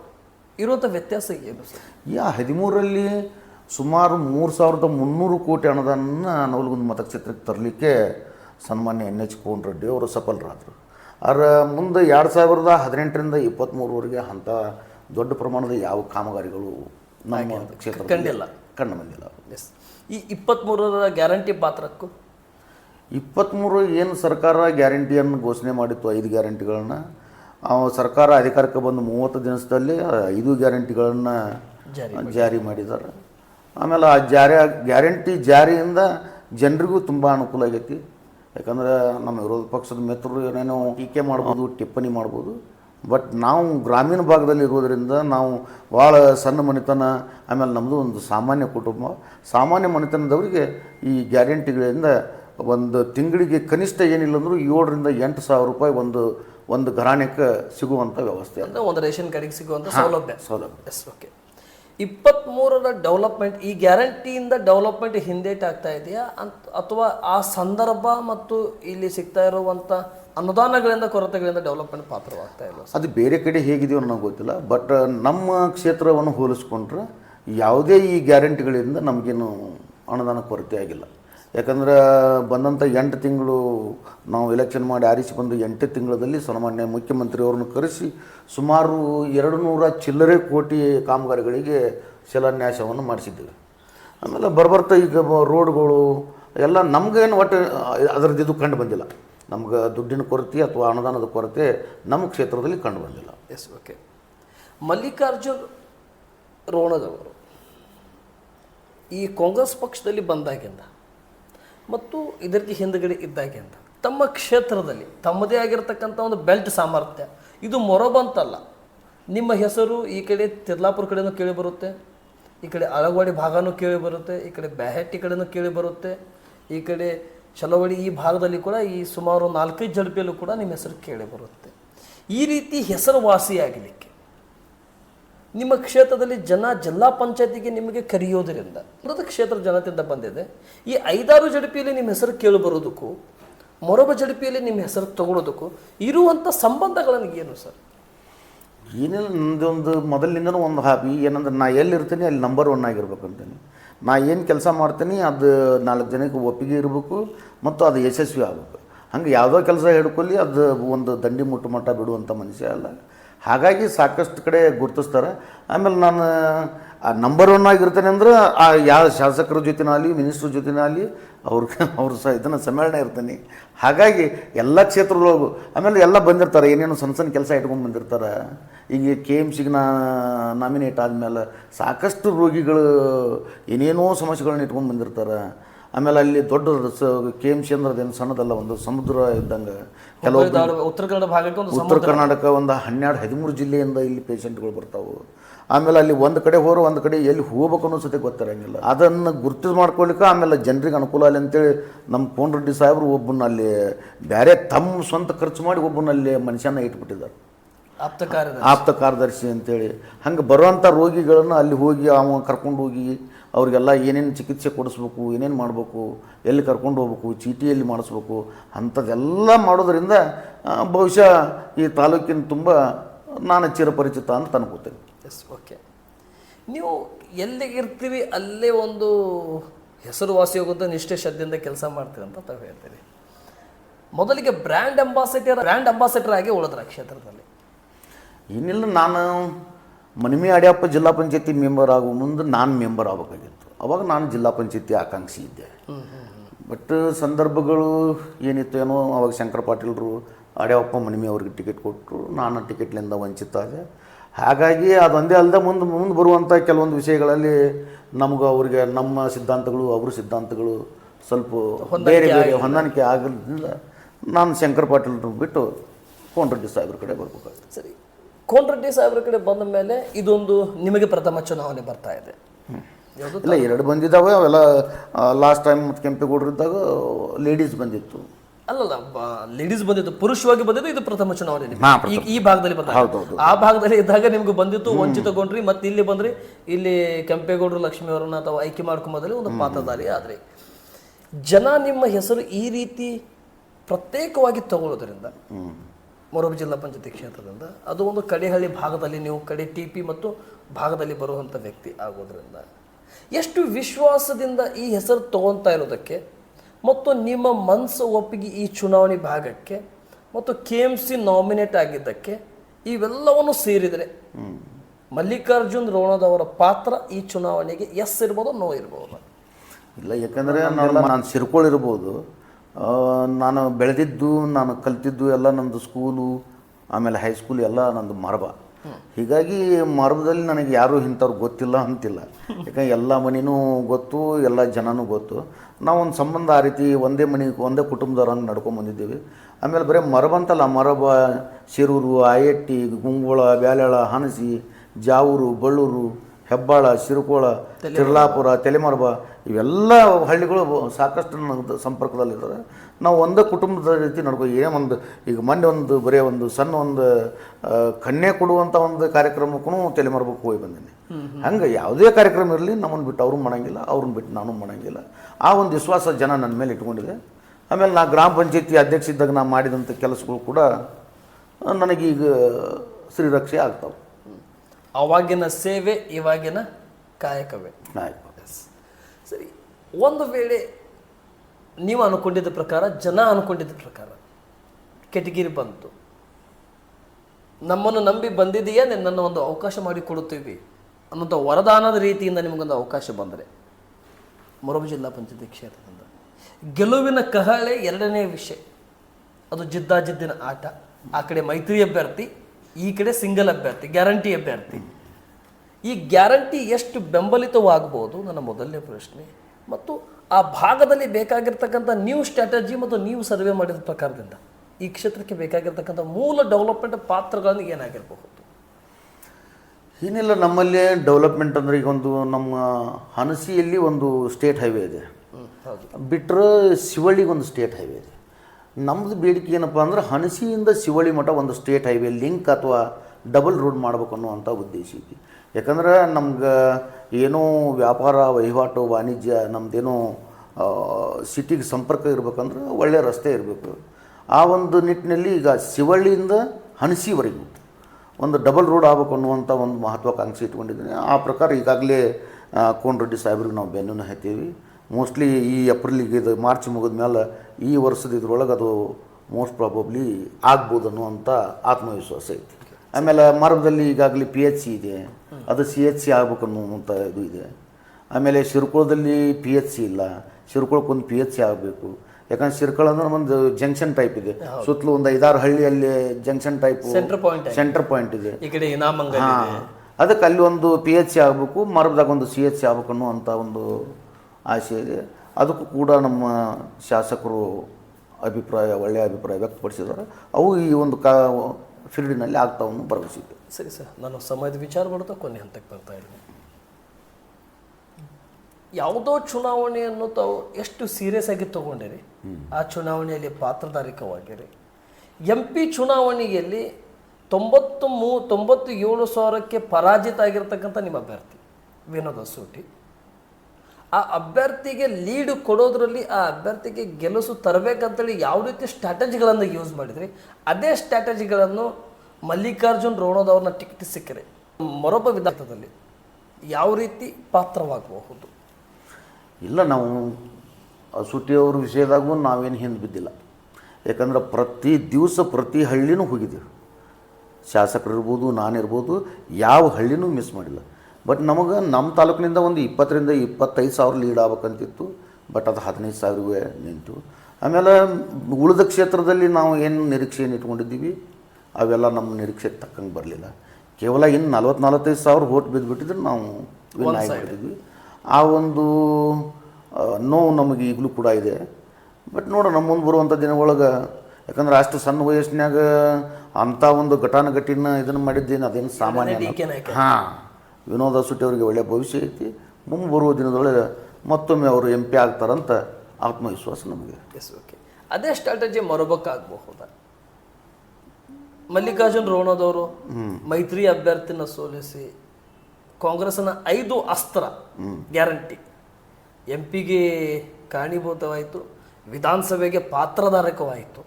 ಇರುವಂಥ ವ್ಯತ್ಯಾಸ ಏನು ಸರ್? ಈ ಆ ಹದಿಮೂರರಲ್ಲಿ ಸುಮಾರು ಮೂರು ಸಾವಿರದ ಮುನ್ನೂರು ಕೋಟಿ ಹಣದನ್ನು ನವಲಗುಂದ ಮತಕ್ಷೇತ್ರಕ್ಕೆ ತರಲಿಕ್ಕೆ ಸನ್ಮಾನ್ಯ ಎನ್ ಎಚ್ ಕೋನ್ ರೆಡ್ಡಿ ಅವರು ಸಫಲರಾದರು. ಅದರ ಮುಂದೆ ಎರಡು ಸಾವಿರದ ಹದಿನೆಂಟರಿಂದ ಇಪ್ಪತ್ತ್ಮೂರವರೆಗೆ ಅಂಥ ದೊಡ್ಡ ಪ್ರಮಾಣದ ಯಾವ ಕಾಮಗಾರಿಗಳು ನಮ್ಮ ಕ್ಷೇತ್ರ ಕಂಡಿಲ್ಲ. ಕಂಡು ಬಂದಿಲ್ಲ. ಎಸ್ ಈ ಇಪ್ಪತ್ತ್ಮೂರರ ಗ್ಯಾರಂಟಿ ಪಾತ್ರಕ್ಕೂ? ಇಪ್ಪತ್ತ್ಮೂರು ಏನು ಸರ್ಕಾರ ಗ್ಯಾರಂಟಿಯನ್ನು ಘೋಷಣೆ ಮಾಡಿತ್ತು ಐದು ಗ್ಯಾರಂಟಿಗಳನ್ನ ಸರ್ಕಾರ ಅಧಿಕಾರಕ್ಕೆ ಬಂದು ಮೂವತ್ತು ದಿನದಲ್ಲಿ ಐದು ಗ್ಯಾರಂಟಿಗಳನ್ನು ಜಾರಿ ಮಾಡಿದ್ದಾರೆ ಆಮೇಲೆ ಆ ಜಾರಿ ಗ್ಯಾರಂಟಿ ಜಾರಿಯಿಂದ ಜನರಿಗೂ ತುಂಬ ಅನುಕೂಲ ಆಗೈತಿ. ಯಾಕಂದ್ರೆ ನಮ್ಮ ವಿರೋಧ ಪಕ್ಷದ ಮಿತ್ರರು ಏನೇನೋ ಟೀಕೆ ಮಾಡ್ಬೋದು ಟಿಪ್ಪಣಿ ಮಾಡ್ಬೋದು. ಬಟ್ ನಾವು ಗ್ರಾಮೀಣ ಭಾಗದಲ್ಲಿ ಇರೋದರಿಂದ ನಾವು ಭಾಳ ಸಣ್ಣ ಮನೆತನ ಆಮೇಲೆ ನಮ್ಮದು ಒಂದು ಸಾಮಾನ್ಯ ಕುಟುಂಬ. ಸಾಮಾನ್ಯ ಮನೆತನದವರಿಗೆ ಈ ಗ್ಯಾರಂಟಿಗಳಿಂದ ಒಂದು ತಿಂಗಳಿಗೆ ಕನಿಷ್ಠ ಏನಿಲ್ಲ ಅಂದರೂ ಏಳರಿಂದ ಎಂಟು ಸಾವಿರ ರೂಪಾಯಿ ಒಂದು ಒಂದು ಘರಾಣಿಕ ಸಿಗುವಂಥ ವ್ಯವಸ್ಥೆ. ಅಂದರೆ ಒಂದು ರೇಷನ್ ಕಾರ್ಡಿಗೆ ಸಿಗುವಂಥ ಸೌಲಭ್ಯ. ಸೌಲಭ್ಯ. ಎಸ್ ಓಕೆ ಇಪ್ಪತ್ತ್ಮೂರರ ಡೆವಲಪ್ಮೆಂಟ್ ಈ ಗ್ಯಾರಂಟಿಯಿಂದ ಡೆವಲಪ್ಮೆಂಟ್ ಹಿಂದೇಟ್ ಆಗ್ತಾ ಇದೆಯಾ? ಅಂತ ಅಥವಾ ಆ ಸಂದರ್ಭ ಮತ್ತು ಇಲ್ಲಿ ಸಿಗ್ತಾ ಇರುವಂಥ ಅನುದಾನಗಳಿಂದ ಕೊರತೆಗಳಿಂದ ಡೆವಲಪ್ಮೆಂಟ್ ಪಾತ್ರವಾಗ್ತಾ ಇಲ್ಲ ಅದು ಬೇರೆ ಕಡೆ ಹೇಗಿದೆಯೋ ನನಗೆ ಗೊತ್ತಿಲ್ಲ ಬಟ್ ನಮ್ಮ ಕ್ಷೇತ್ರವನ್ನು ಹೋಲಿಸ್ಕೊಂಡ್ರೆ ಯಾವುದೇ ಈ ಗ್ಯಾರಂಟಿಗಳಿಂದ ನಮಗೇನು ಅನುದಾನ ಕೊರತೆ ಆಗಿಲ್ಲ. ಯಾಕಂದ್ರೆ ಬಂದಂಥ ಎಂಟು ತಿಂಗಳು ನಾವು ಎಲೆಕ್ಷನ್ ಮಾಡಿ ಆರಿಸಿ ಬಂದು ಎಂಟು ತಿಂಗಳಲ್ಲಿ ಸನ್ಮಾನ್ಯ ಮುಖ್ಯಮಂತ್ರಿಯವ್ರನ್ನ ಕರೆಸಿ ಸುಮಾರು ಎರಡು ನೂರ ಚಿಲ್ಲರೆ ಕೋಟಿ ಕಾಮಗಾರಿಗಳಿಗೆ ಶಿಲಾನ್ಯಾಸವನ್ನು ಮಾಡಿಸಿದ್ದೇವೆ. ಆಮೇಲೆ ಬರ್ಬರ್ತ ಈಗ ರೋಡ್ಗಳು, ಎಲ್ಲ ನಮಗೇನು ಒಟ್ಟು ಅದರದ್ದು ಇದು ಕಂಡು ಬಂದಿಲ್ಲ. ನಮ್ಗೆ ದುಡ್ಡಿನ ಕೊರತೆ ಅಥವಾ ಅನುದಾನದ ಕೊರತೆ ನಮ್ಮ ಕ್ಷೇತ್ರದಲ್ಲಿ ಕಂಡು ಬಂದಿಲ್ಲ. ಎಸ್ ಓಕೆ ಮಲ್ಲಿಕಾರ್ಜುನ್ ರೋಣದವರು ಈ ಕಾಂಗ್ರೆಸ್ ಪಕ್ಷದಲ್ಲಿ ಬಂದಾಗಿಂದ ಮತ್ತು ಇದಕ್ಕೆ ಹಿಂದುಗಡೆ ಅಂತ. ತಮ್ಮ ಕ್ಷೇತ್ರದಲ್ಲಿ ತಮ್ಮದೇ ಆಗಿರತಕ್ಕಂಥ ಒಂದು ಬೆಲ್ಟ್ ಸಾಮರ್ಥ್ಯ, ಇದು ಮೊರಬಂತಲ್ಲ. ನಿಮ್ಮ ಹೆಸರು ಈ ಕಡೆ ತಿರ್ಲಾಪುರ ಕಡೆನೂ ಕೇಳಿ ಬರುತ್ತೆ, ಈ ಕಡೆ ಅಳಗವಾಡಿ ಭಾಗನೂ ಕೇಳಿ ಬರುತ್ತೆ, ಈ ಕಡೆ ಬ್ಯಾಹಟ್ಟಿ ಕಡೆನೂ ಕೇಳಿ ಬರುತ್ತೆ, ಈ ಕಡೆ ಚಲವಡಿ ಈ ಭಾಗದಲ್ಲಿ ಕೂಡ ಈ ಸುಮಾರು ನಾಲ್ಕೈದು ಜಡ್ಪಿಯಲ್ಲೂ ಕೂಡ ನಿಮ್ಮ ಹೆಸರು ಕೇಳಿ ಬರುತ್ತೆ. ಈ ರೀತಿ ಹೆಸರುವಾಸಿಯಾಗಲಿಕ್ಕೆ ನಿಮ್ಮ ಕ್ಷೇತ್ರದಲ್ಲಿ ಜನ ಜಿಲ್ಲಾ ಪಂಚಾಯತಿಗೆ ನಿಮಗೆ ಕರೆಯೋದರಿಂದ, ಮೃತ ಕ್ಷೇತ್ರ ಜನತೆಯಿಂದ ಬಂದಿದೆ. ಈ ಐದಾರು ಜಡಪಿಯಲ್ಲಿ ನಿಮ್ಮ ಹೆಸರು ಕೇಳಿ ಬರೋದಕ್ಕೂ ಮೊರಬ ಜಡಪಿಯಲ್ಲಿ ನಿಮ್ಮ ಹೆಸರು ತಗೊಳ್ಳೋದಕ್ಕೂ ಇರುವಂಥ ಸಂಬಂಧಗಳನ್ನು ಏನು ಸರ್? ಏನಿಲ್ಲ, ನಂದೊಂದು ಮೊದಲಿನಿಂದನೂ ಒಂದು ಹಾಬಿ. ಏನಂದ್ರೆ ನಾ ಎಲ್ಲಿರ್ತೀನಿ, ಅಲ್ಲಿ ನಂಬರ್ ಒನ್ ಆಗಿರ್ಬೇಕು ಅಂತೀನಿ ನಾ ಏನು ಕೆಲಸ ಮಾಡ್ತೀನಿ, ಅದು ನಾಲ್ಕು ಜನಕ್ಕೆ ಒಪ್ಪಿಗೆ ಇರಬೇಕು ಮತ್ತು ಅದು ಯಶಸ್ವಿ ಆಗಬೇಕು. ಹಂಗೆ ಯಾವುದೋ ಕೆಲಸ ಹಿಡ್ಕೊಳ್ಳಿ, ಅದು ಒಂದು ದಂಡಿ ಮುಟ್ಟು ಮಟ್ಟ ಬಿಡುವಂಥ ಮನುಷ್ಯ ಅಲ್ಲ. ಹಾಗಾಗಿ ಸಾಕಷ್ಟು ಕಡೆ ಗುರುತಿಸ್ತಾರೆ. ಆಮೇಲೆ ನಾನು, ಆ ನಂಬರ್ ಒನ್ ಆಗಿರ್ತೇನೆ ಅಂದ್ರೆ, ಆ ಯಾವ ಶಾಸಕರ ಜೊತೆನಾಗಲಿ ಮಿನಿಸ್ಟ್ರ್ ಜೊತೆನಾಗಲಿ ಅವ್ರಿಗೆ ಅವ್ರ ಸಹ ಇದನ್ನು ಸಮ್ಮೇಳನ ಇರ್ತೇನೆ. ಹಾಗಾಗಿ ಎಲ್ಲ ಕ್ಷೇತ್ರದೊಳಗು, ಆಮೇಲೆ ಎಲ್ಲ ಬಂದಿರ್ತಾರೆ. ಏನೇನು ಸಣ್ಣ ಸಣ್ಣ ಕೆಲಸ ಇಟ್ಕೊಂಡು ಬಂದಿರ್ತಾರೆ. ಈಗ ಕೆ ಎಂ ಸಿಗೆ ನಾ ನಾಮಿನೇಟ್ ಆದಮೇಲೆ ಸಾಕಷ್ಟು ರೋಗಿಗಳು ಏನೇನೋ ಸಮಸ್ಯೆಗಳನ್ನ ಇಟ್ಕೊಂಡು ಬಂದಿರ್ತಾರೆ. ಆಮೇಲೆ ಅಲ್ಲಿ ದೊಡ್ಡ ಕೆ ಎಂ ಸಿ ಅಂದ್ರೆ ಅದೇನು ಸಣ್ಣದಲ್ಲ ಒಂದು ಸಮುದ್ರ ಇದ್ದಂಗೆ ಕೆಲವು ಉತ್ತರ ಕನ್ನಡ ಭಾಗಕ್ಕೆ ಒಂದು ಉತ್ತರ ಕರ್ನಾಟಕ ಒಂದು ಹನ್ನೆರಡು ಹದಿಮೂರು ಜಿಲ್ಲೆಯಿಂದ ಇಲ್ಲಿ ಪೇಷಂಟ್ಗಳು ಬರ್ತಾವೆ. ಆಮೇಲೆ ಅಲ್ಲಿ ಒಂದು ಕಡೆ ಹೋರೋ ಒಂದು ಕಡೆ ಎಲ್ಲಿ ಹೋಗ್ಬೇಕು ಅನ್ನೋ ಸತಿ ಗೊತ್ತಿರಂಗಿಲ್ಲ. ಅದನ್ನು ಗುರ್ತಿಸ್ ಮಾಡ್ಕೊಳ್ಳಿಕ್ಕೆ ಆಮೇಲೆ ಜನರಿಗೆ ಅನುಕೂಲ ಆಗಲಿ ಅಂತೇಳಿ ನಮ್ಮ ಪೋನ್ ರೆಡ್ಡಿ ಸಾಹೇಬರು ಒಬ್ಬನ ಅಲ್ಲಿ ಬೇರೆ ತಮ್ಮ ಸ್ವಂತ ಖರ್ಚು ಮಾಡಿ ಒಬ್ಬನ ಅಲ್ಲಿ ಮನುಷ್ಯನ ಇಟ್ಬಿಟ್ಟಿದ್ದಾರೆ. ಆಪ್ತ ಕಾರ್ಯದರ್ಶಿ. ಆಪ್ತ ಕಾರ್ಯದರ್ಶಿ ಅಂತೇಳಿ. ಹಂಗೆ ಬರುವಂಥ ರೋಗಿಗಳನ್ನು ಅಲ್ಲಿ ಹೋಗಿ ಅವ ಕರ್ಕೊಂಡು ಹೋಗಿ ಅವ್ರಿಗೆಲ್ಲ ಏನೇನು ಚಿಕಿತ್ಸೆ ಕೊಡಿಸ್ಬೇಕು ಏನೇನು ಮಾಡಬೇಕು ಎಲ್ಲಿ ಕರ್ಕೊಂಡು ಹೋಗ್ಬೇಕು ಚೀಟಿಯಲ್ಲಿ ಮಾಡಿಸ್ಬೇಕು ಅಂಥದ್ದೆಲ್ಲ ಮಾಡೋದರಿಂದ ಬಹುಶಃ ಈ ತಾಲೂಕಿನ ತುಂಬ ನಾನು ಚಿರಪರಿಚಿತ ಅಂತ ಅನ್ಕೋತೇನೆ ಎಸ್ ಓಕೆ ನೀವು ಎಲ್ಲಿಗಿರ್ತೀವಿ ಅಲ್ಲೇ ಒಂದು ಹೆಸರುವಾಸಿಯಾಗುವಂಥ ನಿಷ್ಠೆ ಶ್ರದ್ಧೆಯಿಂದ ಕೆಲಸ ಮಾಡ್ತೀವಿ ಅಂತ ತಾವು ಹೇಳ್ತೀರಿ. ಮೊದಲಿಗೆ ಬ್ರ್ಯಾಂಡ್ ಅಂಬಾಸಿಡರ್ ಬ್ರ್ಯಾಂಡ್ ಅಂಬಾಸಿಡರ್ ಆಗಿ ಉಳಿದ್ರ ಕ್ಷೇತ್ರದಲ್ಲಿ. ಏನಿಲ್ಲ ನಾನು ಮನಿಮೆ ಅಡ್ಯಪ್ಪ ಜಿಲ್ಲಾ ಪಂಚಾಯತಿ ಮೆಂಬರ್ ಆಗುವ ಮುಂದೆ ನಾನು ಮೆಂಬರ್ ಆಗಬೇಕಾಗಿತ್ತು. ಅವಾಗ ನಾನು ಜಿಲ್ಲಾ ಪಂಚಾಯತಿ ಆಕಾಂಕ್ಷಿ ಇದ್ದೆ. ಬಟ್ ಸಂದರ್ಭಗಳು ಏನಿತ್ತು ಏನೋ ಅವಾಗ ಶಂಕರ ಪಾಟೀಲ್ರು ಅಡ್ಯಪ್ಪ ಮನಮಿ ಅವ್ರಿಗೆ ಟಿಕೆಟ್ ಕೊಟ್ಟರು ನಾನು ಟಿಕೆಟ್ಲಿಂದ ವಂಚಿತ ಆದೆ. ಹಾಗಾಗಿ ಅದೊಂದೇ ಅಲ್ಲದೆ ಮುಂದೆ ಮುಂದೆ ಬರುವಂಥ ಕೆಲವೊಂದು ವಿಷಯಗಳಲ್ಲಿ ನಮ್ಗೆ ಅವ್ರಿಗೆ ನಮ್ಮ ಸಿದ್ಧಾಂತಗಳು ಅವ್ರ ಸಿದ್ಧಾಂತಗಳು ಸ್ವಲ್ಪ ಬೇರೆ ಬೇರೆ ಹೊಂದಾಣಿಕೆ ಆಗದ್ರಿಂದ ನಾನು ಶಂಕರ ಪಾಟೀಲ್ರು ಬಿಟ್ಟು ಕೋಂಡ್ರೆಡ್ಡಿ ಸಾಹೇಬ್ರ ಕಡೆ ಬರ್ಬೇಕಾಗ್ತದೆ ಸರಿ. ಕೋನರೆಡ್ಡಿ ಸಾಹೇಬ್ರ ಕಡೆ ಬಂದ ಮೇಲೆ ಇದೊಂದು ನಿಮಗೆ ಪ್ರಥಮ ಚುನಾವಣೆ ಬರ್ತಾ ಇದೆ. ಇಲ್ಲ ಎರಡು ಬಂದಿದ್ದಾವೆ ಅವೆಲ್ಲ ಲಾಸ್ಟ್ ಟೈಮ್ ಮತ್ತು ಕೆಂಪೇಗೌಡರು ಇದ್ದಾಗ ಲೇಡೀಸ್ ಬಂದಿತ್ತು. ಅಲ್ಲಲ್ಲ ಲೇಡೀಸ್ ಬಂದಿತ್ತು ಪುರುಷವಾಗಿ ಬಂದಿದ್ದು ಇದು ಪ್ರಥಮ ಚುನಾವಣೆ ಈ ಭಾಗದಲ್ಲಿ ಬಂದ ಆ ಭಾಗದಲ್ಲಿ ಇದ್ದಾಗ ನಿಮ್ಗೆ ಬಂದಿತ್ತು ವಂಚಿತಗೊಂಡ್ರಿ ಮತ್ತೆ ಇಲ್ಲಿ ಬಂದ್ರಿ ಇಲ್ಲಿ ಕೆಂಪೇಗೌಡರು ಲಕ್ಷ್ಮೀ ಅವರನ್ನ ಅಥವಾ ಆಯ್ಕೆ ಮಾಡ್ಕೊಂಬೋದಲ್ಲಿ ಒಂದು ಪಾತ್ರಧಾರಿ ಆದ್ರಿ. ಜನ ನಿಮ್ಮ ಹೆಸರು ಈ ರೀತಿ ಪ್ರತ್ಯೇಕವಾಗಿ ತಗೊಳ್ಳೋದ್ರಿಂದ ಮೊರಬಿ ಜಿಲ್ಲಾ ಪಂಚಾಯತಿ ಕ್ಷೇತ್ರದಿಂದ. ಅದು ಒಂದು ಕಡೆಹಳ್ಳಿ ಭಾಗದಲ್ಲಿ ನೀವು ಕಡೆ ಟಿ ಪಿ ಮತ್ತು ಭಾಗದಲ್ಲಿ ಬರುವಂಥ ವ್ಯಕ್ತಿ ಆಗೋದ್ರಿಂದ. ಎಷ್ಟು ವಿಶ್ವಾಸದಿಂದ ಈ ಹೆಸರು ತಗೊತಾ ಇರೋದಕ್ಕೆ ಮತ್ತು ನಿಮ್ಮ ಮನಸ್ಸು ಒಪ್ಪಿಗೆ ಈ ಚುನಾವಣೆ ಭಾಗಕ್ಕೆ ಮತ್ತು ಕೆ ಎಂ ಸಿ ನಾಮಿನೇಟ್ ಆಗಿದ್ದಕ್ಕೆ ಇವೆಲ್ಲವನ್ನು ಸೇರಿದರೆ ಮಲ್ಲಿಕಾರ್ಜುನ್ ರೋಣದವರ ಪಾತ್ರ ಈ ಚುನಾವಣೆಗೆ ಎಸ್ ಇರ್ಬೋದು ನೋ ಇರ್ಬೋದು? ಇಲ್ಲ, ಯಾಕಂದರೆ ನಾನು ಸಿರ್ಕೊಳ್ಳಿರ್ಬೋದು ನಾನು ಬೆಳೆದಿದ್ದು, ನಾನು ಕಲ್ತಿದ್ದು ಎಲ್ಲ ನಂದು ಸ್ಕೂಲು ಆಮೇಲೆ ಹೈಸ್ಕೂಲ್ ಎಲ್ಲ ನಂದು ಮರಬ ಹೀಗಾಗಿ ಮರಬದಲ್ಲಿ ನನಗೆ ಯಾರೂ ಇಂಥವ್ರು ಗೊತ್ತಿಲ್ಲ ಅಂತಿಲ್ಲ. ಯಾಕಂದ್ರೆ ಎಲ್ಲ ಮನೆಯೂ ಗೊತ್ತು, ಎಲ್ಲ ಜನನೂ ಗೊತ್ತು. ನಾವು ಒಂದು ಸಂಬಂಧ ಆ ರೀತಿ ಒಂದೇ ಮನೆ, ಒಂದೇ ಕುಟುಂಬದವ್ರು ಹಂಗೆ ನಡ್ಕೊಂಡು ಬಂದಿದ್ದೀವಿ. ಆಮೇಲೆ ಬರೀ ಮರಬ ಅಂತಲ್ಲ ಮರಬ ಶಿರೂರು ಆಯಟ್ಟಿ ಗುಂಗುಳ, ಬ್ಯಾಲೆಳ, ಹನಸಿ, ಜಾವೂರು, ಬಳ್ಳೂರು ಹೆಬ್ಬಾಳ ಸಿರುಕೋಳ ತಿರ್ಲಾಪುರ ತೆಲೆಮರಬ ಇವೆಲ್ಲ ಹಳ್ಳಿಗಳು ಸಾಕಷ್ಟು ನನ್ನ ಸಂಪರ್ಕದಲ್ಲಿದ್ದಾರೆ ನಾವು ಒಂದೇ ಕುಟುಂಬದ ರೀತಿ ನಡ್ಕೋ ಏನೇ ಒಂದು ಈಗ ಮೊನ್ನೆ ಒಂದು ಬರೀ ಒಂದು ಸಣ್ಣ ಒಂದು ಕನ್ಯೆ ಕೊಡುವಂಥ ಒಂದು ಕಾರ್ಯಕ್ರಮಕ್ಕೂ ತೆಲೆಮರಬಕ್ಕೆ ಹೋಗಿ ಬಂದೀನಿ. ಹಂಗೆ ಯಾವುದೇ ಕಾರ್ಯಕ್ರಮ ಇರಲಿ ನಮ್ಮನ್ನು ಬಿಟ್ಟು ಅವ್ರು ಮಾಡೋಂಗಿಲ್ಲ ಅವ್ರನ್ನ ಬಿಟ್ಟು ನಾನು ಮಾಡೋಂಗಿಲ್ಲ. ಆ ಒಂದು ವಿಶ್ವಾಸ ಜನ ನನ್ನ ಮೇಲೆ ಇಟ್ಕೊಂಡಿದೆ. ಆಮೇಲೆ ನಾ ಗ್ರಾಮ ಪಂಚಾಯತಿ ಅಧ್ಯಕ್ಷ ಇದ್ದಾಗ ನಾ ಮಾಡಿದಂಥ ಕೆಲಸಗಳು ಕೂಡ ನನಗೀಗ ಶ್ರೀರಕ್ಷೆ ಆಗ್ತಾವೆ. ಅವಾಗಿನ ಸೇವೆ ಇವಾಗಿನ ಕಾಯಕವೇ. ಸರಿ ಒಂದು ವೇಳೆ ನೀವು ಅನ್ಕೊಂಡಿದ್ದ ಪ್ರಕಾರ ಜನ ಅನ್ಕೊಂಡಿದ್ದ ಪ್ರಕಾರ ಕೆಟಗಿರಿ ಬಂತು. ನಮ್ಮನ್ನು ನಂಬಿ ಬಂದಿದೆಯೇ? ನಿನ್ನನ್ನು ಒಂದು ಅವಕಾಶ ಮಾಡಿಕೊಡುತ್ತೀವಿ ಅನ್ನೋಂಥ ವರದಾನದ ರೀತಿಯಿಂದ ನಿಮಗೊಂದು ಅವಕಾಶ ಬಂದರೆ. ಮೊರಬು ಜಿಲ್ಲಾ ಪಂಚಾಯತಿ ಕ್ಷೇತ್ರದಿಂದ. ಗೆಲುವಿನ ಕಹಳೆ ಎರಡನೇ ವಿಷಯ. ಅದು ಜಿದ್ದಾಜಿದ್ದಿನ ಆಟ. ಆ ಕಡೆ ಮೈತ್ರಿ ಅಭ್ಯರ್ಥಿ ಈ ಕಡೆ ಸಿಂಗಲ್ ಅಭ್ಯರ್ಥಿ ಗ್ಯಾರಂಟಿ ಅಭ್ಯರ್ಥಿ. ಈ ಗ್ಯಾರಂಟಿ ಎಷ್ಟು ಬೆಂಬಲಿತವಾಗಬಹುದು ನನ್ನ ಮೊದಲನೇ ಪ್ರಶ್ನೆ. ಮತ್ತು ಆ ಭಾಗದಲ್ಲಿ ಬೇಕಾಗಿರ್ತಕ್ಕಂಥ ನ್ಯೂ ಸ್ಟ್ರಾಟಜಿ ಮತ್ತು ನೀವು ಸರ್ವೆ ಮಾಡಿದ ಪ್ರಕಾರದಿಂದ ಈ ಕ್ಷೇತ್ರಕ್ಕೆ ಬೇಕಾಗಿರ್ತಕ್ಕಂಥ ಮೂಲ ಡೆವಲಪ್ಮೆಂಟ್ ಪಾತ್ರಗಳನ್ನು ಏನಾಗಿರಬಹುದು? ಏನಿಲ್ಲ ನಮ್ಮಲ್ಲಿ ಡೆವಲಪ್ಮೆಂಟ್ ಅಂದರೆ ಈಗ ಒಂದು ನಮ್ಮ ಹನಸಿಯಲ್ಲಿ ಒಂದು ಸ್ಟೇಟ್ ಹೈವೇ ಇದೆ. ಬಿಟ್ಟರೆ ಶಿವಳ್ಳಿಗೆ ಒಂದು ಸ್ಟೇಟ್ ಹೈವೇ ಇದೆ. ನಮ್ಮದು ಬೇಡಿಕೆ ಏನಪ್ಪ ಅಂದ್ರೆ ಹಣಸಿಯಿಂದ ಶಿವಳಿ ಮಠ ಒಂದು ಸ್ಟೇಟ್ ಹೈವೇ ಲಿಂಕ್ ಅಥವಾ ಡಬಲ್ ರೋಡ್ ಮಾಡ್ಬೇಕು ಅನ್ನುವಂಥ ಉದ್ದೇಶ ಐತಿ. ಯಾಕಂದ್ರೆ ನಮ್ಗೆ ಏನೋ ವ್ಯಾಪಾರ, ವಹಿವಾಟು, ವಾಣಿಜ್ಯ ನಮ್ಮದೇನೋ ಸಿಟಿಗೆ ಸಂಪರ್ಕ ಇರ್ಬೇಕಂದ್ರೆ ಒಳ್ಳೆಯ ರಸ್ತೆ ಇರಬೇಕು. ಆ ಒಂದು ನಿಟ್ಟಿನಲ್ಲಿ ಈಗ ಶಿವಳ್ಳಿಯಿಂದ ಹಣಸಿವರೆಗೂ ಒಂದು ಡಬಲ್ ರೋಡ್ ಆಗಬೇಕು ಅನ್ನುವಂಥ ಒಂದು ಮಹತ್ವಾಕಾಂಕ್ಷೆ ಇಟ್ಕೊಂಡಿದ್ದೀನಿ. ಆ ಪ್ರಕಾರ ಈಗಾಗಲೇ ಕೋನರೆಡ್ಡಿ ಸಾಹೇಬ್ರಿಗೆ ನಾವು ಬೆನ್ನು ಹತ್ತೀವಿ ಮೋಸ್ಟ್ಲಿ ಈ ಏಪ್ರಿಲಿಗೆ ಇದು ಮಾರ್ಚ್ ಮುಗಿದ ಮೇಲೆ ಈ ವರ್ಷದ ಇದ್ರೊಳಗೆ ಅದು ಮೋಸ್ಟ್ ಪ್ರಾಬಬ್ಲಿ ಆಗ್ಬೋದು ಅನ್ನುವಂಥ ಆತ್ಮವಿಶ್ವಾಸ ಐತಿ. ಆಮೇಲೆ ಮರದಲ್ಲಿ ಈಗಾಗಲೇ ಪಿ ಎಚ್ ಸಿ ಇದೆ. ಅದು ಸಿ ಎಚ್ ಸಿ ಆಗ್ಬೇಕು ಅನ್ನುವಂಥ ಇದು ಇದೆ. ಆಮೇಲೆ ಶಿರ್ಕುಳದಲ್ಲಿ ಪಿ ಎಚ್ ಸಿ ಇಲ್ಲ. ಶಿರ್ಕೊಳಕ್ಕೊಂದು ಪಿ ಎಚ್ ಸಿ ಆಗಬೇಕು. ಯಾಕಂದ್ರೆ ಶಿರ್ಕೊಳ ಅಂದ್ರೆ ಒಂದು ಜಂಕ್ಷನ್ ಟೈಪ್ ಇದೆ. ಸುತ್ತಲೂ ಒಂದು ಐದಾರು ಹಳ್ಳಿಯಲ್ಲಿ junction type centre point centre point ಇದೆ. ಈ ಕಡೆ ಇನಾಮಂಗಲ್ ಹಾಂ. ಅದಕ್ಕೆ ಅಲ್ಲಿ ಒಂದು ಪಿ ಎಚ್ ಸಿ ಆಗಬೇಕು. ಮರದಾಗ ಒಂದು ಸಿ ಎಚ್ ಸಿ ಆಗ್ಬೇಕು ಅನ್ನುವಂಥ ಒಂದು ಆಸೆ ಇದೆ. ಅದಕ್ಕೂ ಕೂಡ ನಮ್ಮ ಶಾಸಕರು ಅಭಿಪ್ರಾಯ, ಒಳ್ಳೆಯ ಅಭಿಪ್ರಾಯ ವ್ಯಕ್ತಪಡಿಸಿದ್ದಾರೆ. ಅವು ಈ ಒಂದು ಕಾ, ಫೀಲ್ಡಿನಲ್ಲಿ ಆಗ್ತಾವನ್ನು ಭರವಸೆ ಇದೆ ಸರಿ ಸರ್, ನಾನು ಸಮಯದ ವಿಚಾರ ಮಾಡುತ್ತಾ ಕೊನೆ ಹಂತಕ್ಕೆ ಬರ್ತಾ ಇದ್ದೀನಿ. ಯಾವುದೋ ಚುನಾವಣೆಯನ್ನು ತಾವು ಎಷ್ಟು ಸೀರಿಯಸ್ ಆಗಿ ತಗೊಂಡಿರಿ, ಆ ಚುನಾವಣೆಯಲ್ಲಿ ಪಾತ್ರಧಾರಿಕವಾಗಿರಿ. ಎಂ ಪಿ ಚುನಾವಣೆಯಲ್ಲಿ ತೊಂಬತ್ತು ಮೂ ತೊಂಬತ್ತು ಏಳು ಸಾವಿರಕ್ಕೆ ಪರಾಜಿತ ಆಗಿರತಕ್ಕಂಥ ನಿಮ್ಮ ಅಭ್ಯರ್ಥಿ, ವಿನೋದ ಸೂಟಿ. ಆ ಅಭ್ಯರ್ಥಿಗೆ ಲೀಡ್ ಕೊಡೋದ್ರಲ್ಲಿ ಆ ಅಭ್ಯರ್ಥಿಗೆ ಗೆಲುಸು ತರಬೇಕಂತೇಳಿ ಯಾವ ರೀತಿ ಸ್ಟ್ರಾಟಜಿಗಳನ್ನು ಯೂಸ್ ಮಾಡಿದ್ರಿ? ಅದೇ ಸ್ಟ್ರಾಟಜಿಗಳನ್ನು ಮಲ್ಲಿಕಾರ್ಜುನ್ ರೋಣದವ್ರನ್ನ ಟಿಕೆಟ್ ಸಿಕ್ಕರೆ. ಮರೊಬ್ಬ ವಿಧಾನದಲ್ಲಿ ಯಾವ ರೀತಿ ಪಾತ್ರವಾಗಬಹುದು? ಇಲ್ಲ, ನಾವು ಸುಟ್ಟಿಯವ್ರ ವಿಷಯದಾಗೂ ನಾವೇನು ಹಿಂದೆ ಬಿದ್ದಿಲ್ಲ. ಯಾಕಂದ್ರೆ ಪ್ರತಿ ದಿವಸ ಪ್ರತಿ ಹಳ್ಳಿನೂ ಹೋಗಿದ್ದೀವಿ. ಶಾಸಕರು ಇರ್ಬೋದು ನಾನಿರ್ಬೋದು, ಯಾವ ಹಳ್ಳಿನೂ ಮಿಸ್ ಮಾಡಿಲ್ಲ. ಬಟ್ ನಮಗೆ ನಮ್ಮ ತಾಲೂಕಿನಿಂದ ಒಂದು ಇಪ್ಪತ್ತರಿಂದ ಇಪ್ಪತ್ತೈದು ಸಾವಿರ ಲೀಡ್ ಆಗ್ಬೇಕಂತಿತ್ತು. ಬಟ್ ಅದು ಹದಿನೈದು ಸಾವಿರವೇ ನಿಂತು. ಆಮೇಲೆ ಉಳಿದ ಕ್ಷೇತ್ರದಲ್ಲಿ ನಾವು ಏನು ನಿರೀಕ್ಷೆಯನ್ನು ಇಟ್ಕೊಂಡಿದ್ದೀವಿ? ಅವೆಲ್ಲ ನಮ್ಮ ನಿರೀಕ್ಷೆಗೆ ತಕ್ಕಂಗೆ ಬರಲಿಲ್ಲ. ಕೇವಲ ಇನ್ನು ನಲ್ವತ್ತು ನಲ್ವತ್ತೈದು ಸಾವಿರ ಓಟ್ ಬಿದ್ದುಬಿಟ್ಟಿದ್ರೆ ನಾವು ವಿನ್ ಆಗಿಬಿಟ್ಟಿದ್ವಿ. ಆ ಒಂದು ನೋವು ನಮಗೆ ಈಗಲೂ ಕೂಡ ಇದೆ. ಬಟ್ ನೋಡೋಣ ನಮ್ಮ ಮುಂದೆ ಬರುವಂಥ ದಿನದೊಳಗೆ ಯಾಕಂದ್ರೆ ಅಷ್ಟು ಸಣ್ಣ ವಯಸ್ಸಿನಾಗ ಅಂಥ ಒಂದು ಘಟಾನುಘಟಿನ ಇದನ್ನು ಮಾಡಿದ್ದೇನೆ ಅದೇನು ಸಾಮಾನ್ಯ. ಹಾಂ. ವಿನೋದ ಸುಟ್ಟಿಯವರಿಗೆ ಒಳ್ಳೆಯ ಭವಿಷ್ಯ ಐತಿ. ಮುಂಬರುವ ಬರುವ ದಿನದೊಳಗೆ ಮತ್ತೊಮ್ಮೆ ಅವರು ಎಂ ಪಿ ಆಗ್ತಾರಂತ ಆತ್ಮವಿಶ್ವಾಸ ನಮಗೆ. ಎಸ್ ಓಕೆ ಅದೇ ಸ್ಟ್ರಾಟಜಿ ಮರುಬಕ್ಕಾಗಬಹುದ ಮಲ್ಲಿಕಾರ್ಜುನ್ ರೋಣದವರು ಮೈತ್ರಿ ಅಭ್ಯರ್ಥಿನ ಸೋಲಿಸಿ ಕಾಂಗ್ರೆಸ್ನ ಐದು ಅಸ್ತ್ರ ಗ್ಯಾರಂಟಿ. ಎಂ ಪಿಗೆ ಕಾರಣೀಭೂತವಾಯಿತು ವಿಧಾನಸಭೆಗೆ ಪಾತ್ರಧಾರಕವಾಯಿತು.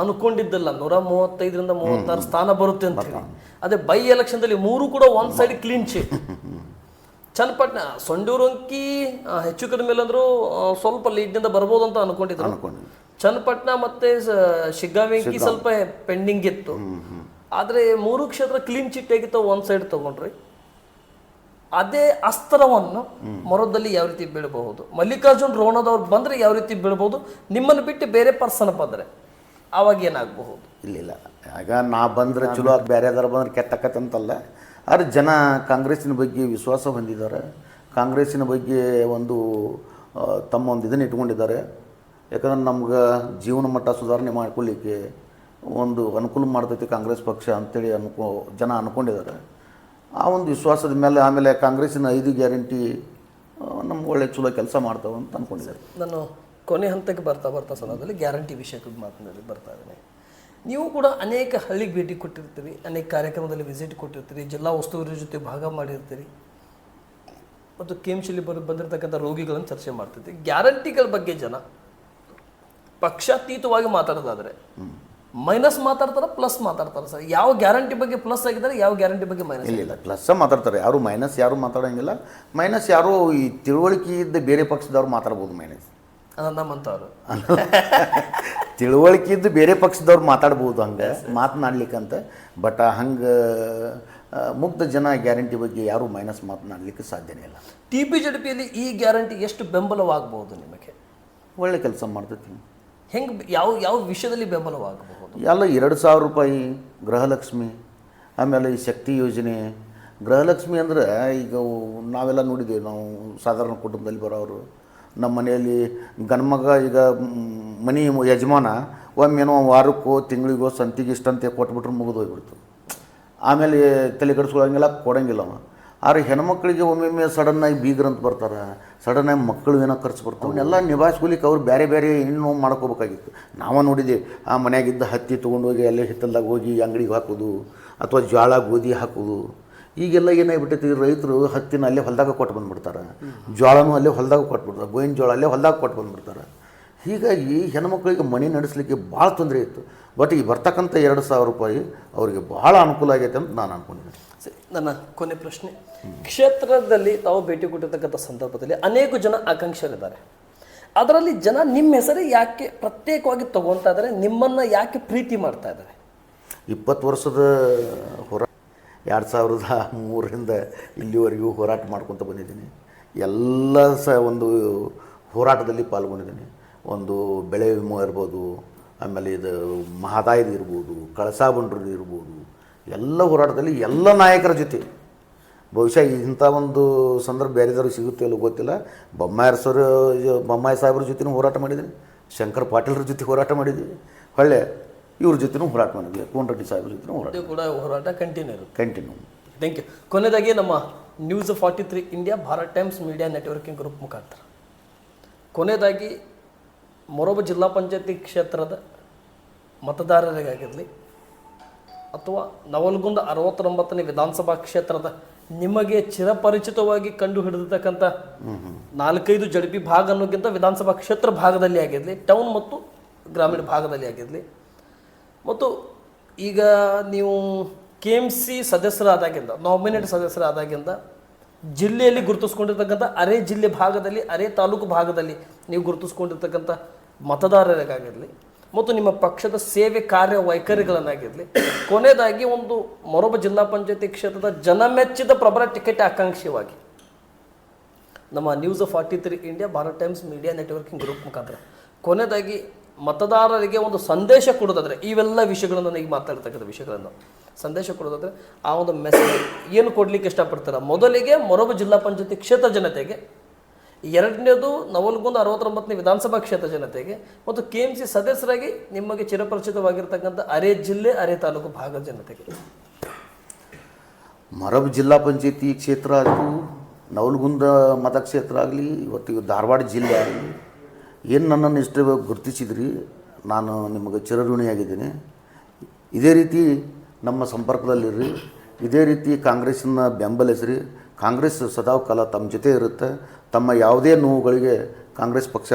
ಅನ್ಕೊಂಡಿದ್ದಲ್ಲ ನೂರ ಮೂವತ್ತೈದರಿಂದ ಮೂವತ್ತಾರು ಸ್ಥಾನ ಬರುತ್ತೆ ಅಂತ ಹೇಳಿ ಅದೇ ಬೈ ಎಲೆಕ್ಷನ್ದಲ್ಲಿ ಮೂರು ಕೂಡ ಒಂದ್ side clean sheet Channapatna Sandur ಅಂಕಿ ಹೆಚ್ಚು ಕಡಿಮೆ ಇಲ್ಲಂದ್ರೂ ಸ್ವಲ್ಪ ಲೀಡ್ನಿಂದ ಬರ್ಬೋದು ಅಂತ ಅನ್ಕೊಂಡಿದ್ರು. ಚನ್ನಪಟ್ಟಣ ಮತ್ತೆ ಸ- ಶಿಗ್ಗಾವಿ ಅಂಕಿ ಸ್ವಲ್ಪ ಪೆಂಡಿಂಗ್ ಇತ್ತು. ಆದ್ರೆ ಮೂರು ಕ್ಷೇತ್ರ ಕ್ಲೀನ್ ಚಿಟ್ ಆಗಿತ್ತು ಒಂದು ಸೈಡ್ ತಗೊಂಡ್ರಿ. ಅದೇ ಅಸ್ತ್ರವನ್ನು ಮರದಲ್ಲಿ ಯಾವ ರೀತಿ ಬೀಳಬಹುದು? ಮಲ್ಲಿಕಾರ್ಜುನ್ ರೋಣದವ್ರು ಬಂದ್ರೆ ಯಾವ ರೀತಿ ಬೀಳಬಹುದು? ನಿಮ್ಮನ್ನು ಬಿಟ್ಟು ಬೇರೆ ಪರ್ಸನ್ ಬಂದ್ರೆ. ಅವಾಗ ಏನಾಗಬಹುದು? ಇಲ್ಲಿಲ್ಲ. ಆಗ ನಾ ಬಂದ್ರೆ ಚಲೋ ಬೇರೆ ಯಾವ್ದಾರು ಬಂದ್ರೆ ಕೆಟ್ಟಕತ್ತಂತಲ್ಲ. ಆದ್ರೆ ಜನ ಕಾಂಗ್ರೆಸ್ಸಿನ ಬಗ್ಗೆ ವಿಶ್ವಾಸ ಹೊಂದಿದ್ದಾರೆ. ಕಾಂಗ್ರೆಸ್ಸಿನ ಬಗ್ಗೆ ಒಂದು ತಮ್ಮ ಒಂದು ಇದನ್ನು ಇಟ್ಕೊಂಡಿದ್ದಾರೆ. ಯಾಕಂದ್ರೆ ನಮ್ಗೆ ಜೀವನ ಮಟ್ಟ ಸುಧಾರಣೆ ಮಾಡ್ಕೊಳ್ಳಿಕ್ಕೆ ಒಂದು ಅನುಕೂಲ ಮಾಡ್ತೈತಿ ಕಾಂಗ್ರೆಸ್ ಪಕ್ಷ ಅಂತೇಳಿ ಅನ್ಕೋ ಜನ ಅಂದ್ಕೊಂಡಿದ್ದಾರೆ ಆ ಒಂದು ವಿಶ್ವಾಸದ ಮೇಲೆ ಆಮೇಲೆ ಕಾಂಗ್ರೆಸ್ಸಿನ ಐದು ಗ್ಯಾರಂಟಿ ನಮ್ಗೆ ಒಳ್ಳೆ ಚಲೋ ಕೆಲಸ ಮಾಡ್ತಾವೆ ಅಂತ ಅನ್ಕೊಂಡಿದ್ದಾರೆ. ನಾನು ಕೊನೆ ಹಂತಕ್ಕೆ ಬರ್ತಾ ಬರ್ತಾ ಸಲದಲ್ಲಿ ಗ್ಯಾರಂಟಿ ವಿಷಯಕ್ಕೆ ಮಾತನಾಡಿ ಬರ್ತಾ ಇದ್ದೇನೆ. ನೀವು ಕೂಡ ಅನೇಕ ಹಳ್ಳಿಗೆ ಭೇಟಿ ಕೊಟ್ಟಿರ್ತೀರಿ ಅನೇಕ ಕಾರ್ಯಕ್ರಮದಲ್ಲಿ ವಿಸಿಟ್ ಕೊಟ್ಟಿರ್ತೀರಿ ಜಿಲ್ಲಾ ಉಸ್ತುವಾರಿ ಜೊತೆ ಭಾಗ ಮಾಡಿರ್ತೀರಿ. ಮತ್ತು ಕೆ ಎಂ ಶಿಲಿ ಬಂದಿರತಕ್ಕಂಥ ರೋಗಿಗಳನ್ನು ಚರ್ಚೆ ಮಾಡ್ತಿರ್ತೀವಿ ಗ್ಯಾರಂಟಿಗಳ ಬಗ್ಗೆ ಜನ ಪಕ್ಷಾತೀತವಾಗಿ ಮಾತಾಡೋದಾದ್ರೆ ಮೈನಸ್ ಮಾತಾಡ್ತಾರ ಪ್ಲಸ್ ಮಾತಾಡ್ತಾರೆ ಸರ್? ಯಾವ ಗ್ಯಾರಂಟಿ ಬಗ್ಗೆ ಪ್ಲಸ್ ಆಗಿದ್ದಾರೆ ಯಾವ ಗ್ಯಾರಂಟಿ ಬಗ್ಗೆ ಮೈನಸ್ ಇಲ್ಲ ಇಲ್ಲ ಪ್ಲಸ್ ಮಾತಾಡ್ತಾರೆ. ಯಾರು ಮೈನಸ್ ಯಾರು ಮಾತಾಡೋಂಗಿಲ್ಲ. ಮೈನಸ್ ಯಾರು ಈ ತಿಳುವಳಿಕೆ ಇದ್ದ ಬೇರೆ ಪಕ್ಷದವ್ರು ಮಾತಾಡ್ಬೋದು ಮೈನಸ್ ನಮ್ಮಂಥವ್ರು [LAUGHS] ತಿಳುವಳಿಕೆ ಇದ್ದು ಬೇರೆ ಪಕ್ಷದವ್ರು ಮಾತಾಡ್ಬೋದು ಹಂಗೆ ಮಾತನಾಡ್ಲಿಕ್ಕಂತ ಬಟ್ ಹಂಗೆ ಮುಗ್ಧ ಜನ ಗ್ಯಾರಂಟಿ ಬಗ್ಗೆ ಯಾರು ಮೈನಸ್ ಮಾತನಾಡಲಿಕ್ಕೆ ಸಾಧ್ಯನೇ ಇಲ್ಲ. ಟಿ ಪಿ ಜಡ್ಪಿಯಲ್ಲಿ ಈ ಗ್ಯಾರಂಟಿ ಎಷ್ಟು ಬೆಂಬಲವಾಗಬಹುದು ನಿಮಗೆ? ಒಳ್ಳೆ ಕೆಲಸ ಮಾಡ್ತೈತಿ. ಹೆಂಗೆ ಯಾವ ಯಾವ ವಿಷಯದಲ್ಲಿ ಬೆಂಬಲವಾಗಬಹುದು ಎಲ್ಲ ಎರಡು ಸಾವಿರ ರೂಪಾಯಿ ಗೃಹಲಕ್ಷ್ಮಿ ಆಮೇಲೆ ಈ ಶಕ್ತಿ ಯೋಜನೆ. ಗೃಹಲಕ್ಷ್ಮಿ ಅಂದರೆ ಈಗ ನಾವೆಲ್ಲ ನೋಡಿದ್ದೇವೆ ನಾವು ಸಾಧಾರಣ ಕುಟುಂಬದಲ್ಲಿ ಬರೋರು. ನಮ್ಮ ಮನೆಯಲ್ಲಿ ಗಂಡ್ಮಗ ಈಗ ಮನೆ ಯಜಮಾನ, ಒಮ್ಮೆನೋ ವಾರಕ್ಕೋ ತಿಂಗಳಿಗೋ ಸಂತಿಗೆ ಇಷ್ಟಂತೆ ಕೊಟ್ಬಿಟ್ರೆ ಮುಗಿದು ಹೋಗ್ಬಿಡ್ತು ಆಮೇಲೆ ತಲೆ ಕೆಡಿಸ್ಕೊಳ್ಳೋಂಗಿಲ್ಲ ಕೊಡೋಂಗಿಲ್ಲ ಅವ. ಆದರೆ ಹೆಣ್ಮಕ್ಳಿಗೆ ಒಮ್ಮೊಮ್ಮೆ ಸಡನ್ನಾಗಿ ಬೀಗ್ರಂತ ಬರ್ತಾರೆ, ಸಡನ್ನಾಗಿ ಮಕ್ಕಳು ಏನೋ ಖರ್ಚು ಬರ್ತಾವೆ. ಅವನ್ನೆಲ್ಲ ನಿಭಾಯಿಸ್ಕೊಲಿಕ್ಕೆ ಅವ್ರು ಬೇರೆ ಬೇರೆ ಇನ್ನೂ ಮಾಡ್ಕೋಬೇಕಾಗಿತ್ತು. ನಾವು ನೋಡಿದ್ದೀವಿ ಆ ಮನೆಯಾಗಿದ್ದ ಹತ್ತಿ ತೊಗೊಂಡೋಗಿ ಅಲ್ಲೇ ಹಿತ್ತಲ್ದಾಗ ಹೋಗಿ ಅಂಗಡಿಗೆ ಹಾಕೋದು, ಅಥವಾ ಜ್ವಾಳ ಗೋಧಿ ಹಾಕೋದು. ಈಗೆಲ್ಲ ಏನಾಗ್ಬಿಟ್ಟೈತಿ ರೈತರು ಹತ್ತಿನ ಅಲ್ಲೇ ಹೊಲದಾಗ ಕೊಟ್ಟು ಬಂದ್ಬಿಡ್ತಾರೆ. ಜೋಳನೂ ಅಲ್ಲೇ ಹೊಲದಾಗ ಕೊಟ್ಬಿಡ್ತಾರೆ ಗೋವಿನ ಜೋಳ ಅಲ್ಲೇ ಹೊಲದಾಗ ಕೊಟ್ಟು ಬಂದ್ಬಿಡ್ತಾರೆ. ಹೀಗಾಗಿ ಹೆಣ್ಮಕ್ಳಿಗೆ ಮನೆ ನಡೆಸಲಿಕ್ಕೆ ಭಾಳ ತೊಂದರೆ ಇತ್ತು. ಬಟ್ ಈ ಬರ್ತಕ್ಕಂಥ ಎರಡು ಸಾವಿರ ರೂಪಾಯಿ ಅವರಿಗೆ ಭಾಳ ಅನುಕೂಲ ಆಗೈತೆ ಅಂತ ನಾನು ಅನ್ಕೊಂಡಿದ್ದೆ ನನ್ನ ಕೊನೆ ಪ್ರಶ್ನೆ. ಕ್ಷೇತ್ರದಲ್ಲಿ ತಾವು ಭೇಟಿ ಕೊಟ್ಟಿರ್ತಕ್ಕಂಥ ಸಂದರ್ಭದಲ್ಲಿ ಅನೇಕ ಜನ ಆಕಾಂಕ್ಷಿಗಳಿದ್ದಾರೆ. ಅದರಲ್ಲಿ ಜನ ನಿಮ್ಮ ಹೆಸರೇ ಯಾಕೆ ಪ್ರತ್ಯೇಕವಾಗಿ ತಗೊತಾ ಇದ್ದಾರೆ? ನಿಮ್ಮನ್ನು ಯಾಕೆ ಪ್ರೀತಿ ಮಾಡ್ತಾ ಇದ್ದಾರೆ? ಇಪ್ಪತ್ತು ವರ್ಷದ ಹೋರಾಟ ಎರಡು ಸಾವಿರದ ಮೂರರಿಂದ ಇಲ್ಲಿವರೆಗೂ ಹೋರಾಟ ಮಾಡ್ಕೊತ ಬಂದಿದ್ದೀನಿ. ಎಲ್ಲ ಸಹ ಒಂದು ಹೋರಾಟದಲ್ಲಿ ಪಾಲ್ಗೊಂಡಿದ್ದೀನಿ. ಒಂದು ಬೆಳೆ ವಿಮೆ ಇರ್ಬೋದು, ಆಮೇಲೆ ಇದು ಮಹದಾಯದ ಇರ್ಬೋದು ಕಳಸಾ ಬಂಡ್ರದ್ದು ಇರ್ಬೋದು, ಎಲ್ಲ ಹೋರಾಟದಲ್ಲಿ ಎಲ್ಲ ನಾಯಕರ ಜೊತೆ. ಬಹುಶಃ ಇಂಥ ಒಂದು ಸಂದರ್ಭ ಬೇರೆದವ್ರಿಗೆ ಸಿಗುತ್ತೆ ಇಲ್ಲೋ ಗೊತ್ತಿಲ್ಲ. ಬೊಮ್ಮಾಯರ್ ಸರ್, ಬೊಮ್ಮಾಯಿ ಸಾಹೇಬ್ರ ಜೊತೆ ಹೋರಾಟ ಮಾಡಿದ್ದೀನಿ. ಶಂಕರ್ ಪಾಟೀಲ್ರ ಜೊತೆ ಹೋರಾಟ ಮಾಡಿದ್ದೀವಿ ಹೊಳ್ಳೆ ಇವ್ರ ಜೊತೆನೂ ಹೋರಾಟ ಮಾಡಿದ್ವಿ ಕೋನ್ ರೆಡ್ಡಿ ಸಾಹೇಬ್ರ ಜೊತೆ ಹೋರಾಟ ಇದು ಕೂಡ ಹೋರಾಟ ಕಂಟಿನ್ಯೂ ಇರುತ್ತೆ ಕಂಟಿನ್ಯೂ ಥ್ಯಾಂಕ್ ಯು ಕೊನೆಯದಾಗಿ ನಮ್ಮ news forty three India Bharat Times Media networking group ಮುಖಾಂತರ. ಕೊನೆಯದಾಗಿ ಮೊರಬ ಜಿಲ್ಲಾ ಪಂಚಾಯತಿ ಕ್ಷೇತ್ರದ ಮತದಾರರಿಗಾಗಿರಲಿ ಅಥವಾ ನವಲ್ಗುಂದ ಅರವತ್ತೊಂಬತ್ತನೇ ವಿಧಾನಸಭಾ ಕ್ಷೇತ್ರದ ನಿಮಗೆ ಚಿರಪರಿಚಿತವಾಗಿ ಕಂಡು ಹಿಡಿದಿರ್ತಕ್ಕಂಥ ನಾಲ್ಕೈದು ಜಡಪಿ ಭಾಗ ಅನ್ನೋಕ್ಕಿಂತ ವಿಧಾನಸಭಾ ಕ್ಷೇತ್ರ ಭಾಗದಲ್ಲಿ ಆಗಿರಲಿ ಟೌನ್ ಮತ್ತು ಗ್ರಾಮೀಣ ಭಾಗದಲ್ಲಿ ಆಗಿರಲಿ ಮತ್ತು ಈಗ ನೀವು ಕೆ ಎಂ ಸಿ ಸದಸ್ಯರಾದಾಗಿಂದ ನಾಮಿನೇಟ್ ಸದಸ್ಯರಾದಾಗಿಂದ, ಜಿಲ್ಲೆಯಲ್ಲಿ ಗುರುತಿಸ್ಕೊಂಡಿರ್ತಕ್ಕಂಥ ಅರೆ ಜಿಲ್ಲೆ ಭಾಗದಲ್ಲಿ, ಅರೆ ತಾಲೂಕು ಭಾಗದಲ್ಲಿ ನೀವು ಗುರುತಿಸ್ಕೊಂಡಿರ್ತಕ್ಕಂಥ ಮತದಾರರಿಗಾಗಿರಲಿ ಮತ್ತು ನಿಮ್ಮ ಪಕ್ಷದ ಸೇವೆ ಕಾರ್ಯ ವೈಖರಿಗಳನ್ನಾಗಿರಲಿ, ಕೊನೆಯದಾಗಿ ಒಂದು ಮರೊಬ್ಬ ಜಿಲ್ಲಾ ಪಂಚಾಯತಿ ಕ್ಷೇತ್ರದ ಜನಮೆಚ್ಚಿದ ಪ್ರಬಲ ಟಿಕೆಟ್ ಆಕಾಂಕ್ಷಿಯಾಗಿ ನಮ್ಮ news forty three India Bharat Times Media networking group ಮುಖಾಂತರ. ಕೊನೆಯದಾಗಿ ಮತದಾರರಿಗೆ ಒಂದು ಸಂದೇಶ ಕೊಡೋದಾದರೆ ಇವೆಲ್ಲ ವಿಷಯಗಳನ್ನು ನನಗೆ ಮಾತಾಡ್ತಕ್ಕಂಥ ವಿಷಯಗಳನ್ನು. ಸಂದೇಶ ಕೊಡೋದಾದರೆ ಆ ಒಂದು ಮೆಸೇಜ್ ಏನು ಕೊಡ್ಲಿಕ್ಕೆ ಇಷ್ಟಪಡ್ತಾರೆ? ಮೊದಲಿಗೆ ಮೊರಬ ಜಿಲ್ಲಾ ಪಂಚಾಯತಿ ಕ್ಷೇತ್ರ ಜನತೆಗೆ, ಎರಡನೇದು ನವಲ್ಗುಂದ ಅರವತ್ತೊಂಬತ್ತನೇ ವಿಧಾನಸಭಾ ಕ್ಷೇತ್ರ ಜನತೆಗೆ, ಮತ್ತು ಕೆ ಎಂ ಸಿ ಸದಸ್ಯರಾಗಿ ನಿಮಗೆ ಚಿರಪರಿಚಿತವಾಗಿರ್ತಕ್ಕಂಥ ಅರೆ ಜಿಲ್ಲೆ, ಅರೆ ತಾಲೂಕು ಭಾಗದ ಜನತೆಗೆ. ಮರಬ್ ಜಿಲ್ಲಾ ಪಂಚಾಯತಿ ಕ್ಷೇತ್ರ ಆಯಿತು ನವಲ್ಗುಂದ ಮತಕ್ಷೇತ್ರ ಆಗಲಿ ಇವತ್ತಿಗೆ ಧಾರವಾಡ ಜಿಲ್ಲೆ ಆಗಲಿ ಏನು ನನ್ನನ್ನು ಇಷ್ಟು ಗುರುತಿಸಿದ್ರಿ, ನಾನು ನಿಮಗೆ ಚಿರಋಣಿಯಾಗಿದ್ದೀನಿ. ಇದೇ ರೀತಿ ನಮ್ಮ ಸಂಪರ್ಕದಲ್ಲಿರ್ರಿ. ಇದೇ ರೀತಿ ಕಾಂಗ್ರೆಸ್ಸನ್ನ ಬೆಂಬಲಿಸ್ರಿ ಕಾಂಗ್ರೆಸ್ ಸದಾವ ಕಾಲ ತಮ್ಮ ಜೊತೆ ಇರುತ್ತೆ. ತಮ್ಮ ಯಾವುದೇ ನೋವುಗಳಿಗೆ ಕಾಂಗ್ರೆಸ್ ಪಕ್ಷ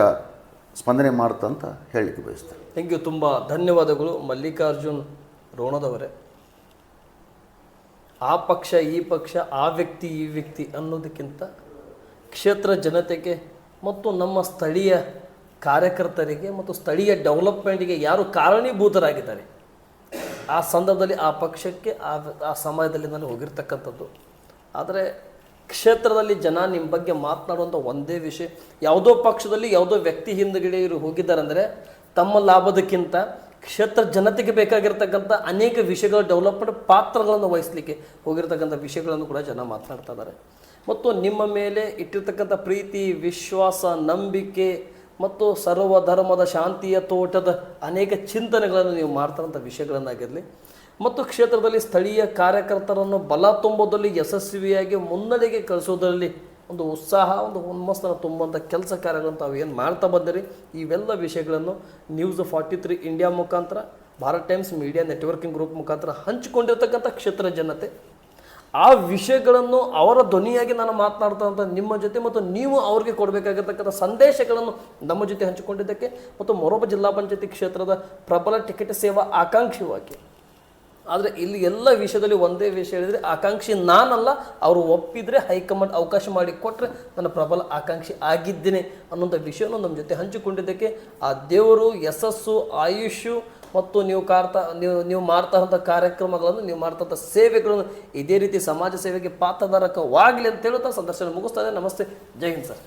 ಸ್ಪಂದನೆ ಅಂತ ಹೇಳಲಿಕ್ಕೆ ಬಯಸ್ತೇನೆ. ಥ್ಯಾಂಕ್ ಯು ತುಂಬ ಧನ್ಯವಾದಗಳು. ಮಲ್ಲಿಕಾರ್ಜುನ್ ರೋಣದವರೇ. ಆ ಪಕ್ಷ, ಈ ಪಕ್ಷ, ಆ ವ್ಯಕ್ತಿ, ಈ ವ್ಯಕ್ತಿ ಅನ್ನೋದಕ್ಕಿಂತ ಕ್ಷೇತ್ರ ಜನತೆಗೆ ಮತ್ತು ನಮ್ಮ ಸ್ಥಳೀಯ ಕಾರ್ಯಕರ್ತರಿಗೆ ಮತ್ತು ಸ್ಥಳೀಯ ಡೆವಲಪ್ಮೆಂಟ್ಗೆ ಯಾರು ಕಾರಣೀಭೂತರಾಗಿದ್ದಾರೆ, ಆ ಸಂದರ್ಭದಲ್ಲಿ ಆ ಪಕ್ಷಕ್ಕೆ ಆ ಆ ಸಮಯದಲ್ಲಿ ನಾನು ಹೋಗಿರ್ತಕ್ಕಂಥದ್ದು. ಆದರೆ ಕ್ಷೇತ್ರದಲ್ಲಿ ಜನ ನಿಮ್ಮ ಬಗ್ಗೆ ಮಾತನಾಡುವಂಥ ಒಂದೇ ವಿಷಯ, ಯಾವುದೋ ಪಕ್ಷದಲ್ಲಿ ಯಾವುದೋ ವ್ಯಕ್ತಿ ಹಿಂದಗಡೆ ಇವರು ಹೋಗಿದ್ದಾರೆ ಅಂದರೆ ತಮ್ಮ ಲಾಭದಕ್ಕಿಂತ ಕ್ಷೇತ್ರ ಜನತೆಗೆ ಬೇಕಾಗಿರ್ತಕ್ಕಂಥ ಅನೇಕ ವಿಷಯಗಳ ಡೆವಲಪ್ಮೆಂಟ್ ಪಾತ್ರಗಳನ್ನು ವಹಿಸಲಿಕ್ಕೆ ಹೋಗಿರ್ತಕ್ಕಂಥ ವಿಷಯಗಳನ್ನು ಕೂಡ ಜನ ಮಾತನಾಡ್ತಾ ಇದ್ದಾರೆ. ಮತ್ತು ನಿಮ್ಮ ಮೇಲೆ ಇಟ್ಟಿರ್ತಕ್ಕಂಥ ಪ್ರೀತಿ, ವಿಶ್ವಾಸ, ನಂಬಿಕೆ ಮತ್ತು ಸರ್ವ ಧರ್ಮದ ಶಾಂತಿಯ ತೋಟದ ಅನೇಕ ಚಿಂತನೆಗಳನ್ನು ನೀವು ಮಾಡ್ತಾರಂಥ ವಿಷಯಗಳನ್ನಾಗಿರಲಿ. ಮತ್ತು ಕ್ಷೇತ್ರದಲ್ಲಿ ಸ್ಥಳೀಯ ಕಾರ್ಯಕರ್ತರನ್ನು ಬಲ ತುಂಬೋದಲ್ಲಿ ಯಶಸ್ವಿಯಾಗಿ ಮುನ್ನಡೆಗೆ ಕಳಿಸೋದರಲ್ಲಿ ಒಂದು ಉತ್ಸಾಹ, ಒಂದು ಹುಮ್ಮಸ್ಸನ್ನು ತುಂಬುವಂಥ ಕೆಲಸ ಕಾರ್ಯಗಳನ್ನು ತಾವು ಏನು ಮಾಡ್ತಾ ಬಂದಿರಿ? ಇವೆಲ್ಲ ವಿಷಯಗಳನ್ನು ನ್ಯೂಸ್ ಫಾರ್ಟಿ ತ್ರೀ ಇಂಡಿಯಾ ಮುಖಾಂತರ, Bharat Times Media networking group ಮುಖಾಂತರ ಹಂಚಿಕೊಂಡಿರ್ತಕ್ಕಂಥ ಕ್ಷೇತ್ರ ಜನತೆ. ಆ ವಿಷಯಗಳನ್ನು ಅವರ ಧ್ವನಿಯಾಗಿ ನಾನು ಮಾತನಾಡ್ತಾ ನಿಮ್ಮ ಜೊತೆ ಮತ್ತು ನೀವು ಅವ್ರಿಗೆ ಕೊಡಬೇಕಾಗಿರ್ತಕ್ಕಂಥ ಸಂದೇಶಗಳನ್ನು ನಮ್ಮ ಜೊತೆ ಹಂಚಿಕೊಂಡಿದ್ದಕ್ಕೆ ಮತ್ತು ಮೊರಬ ಜಿಲ್ಲಾ ಪಂಚಾಯತಿ ಕ್ಷೇತ್ರದ ಪ್ರಬಲ ಟಿಕೆಟ್ ಸೇವಾ ಆಕಾಂಕ್ಷಿಯಾಗಿ ಆದರೆ ಇಲ್ಲಿ ಎಲ್ಲ ವಿಷಯದಲ್ಲಿ ಒಂದೇ ವಿಷಯ ಹೇಳಿದರೆ ಆಕಾಂಕ್ಷಿ ನಾನಲ್ಲ, ಅವರು ಒಪ್ಪಿದರೆ ಹೈಕಮಾಂಡ್ ಅವಕಾಶ ಮಾಡಿ ಕೊಟ್ಟರೆ ನನ್ನ ಪ್ರಬಲ ಆಕಾಂಕ್ಷಿ ಆಗಿದ್ದೇನೆ ಅನ್ನೋಂಥ ವಿಷಯವನ್ನು ನಮ್ಮ ಜೊತೆ ಹಂಚಿಕೊಂಡಿದ್ದಕ್ಕೆ ಆ ದೇವರು ಯಶಸ್ಸು ಆಯುಷು ಮತ್ತು ನೀವು ಕಾರ್ತಾ, ನೀವು ನೀವು ಮಾಡ್ತಕ್ಕಂಥ ಕಾರ್ಯಕ್ರಮಗಳನ್ನು, ನೀವು ಮಾಡ್ತಂಥ ಸೇವೆಗಳನ್ನು ಇದೇ ರೀತಿ ಸಮಾಜ ಸೇವೆಗೆ ಪಾತ್ರಧಾರಕವಾಗಲಿ ಅಂತ ಹೇಳುತ್ತಾ ಸಂದರ್ಶನ ಮುಗಿಸ್ತಾ ನಮಸ್ತೆ. ಜೈ ಹಿಂದ್ ಸರ್.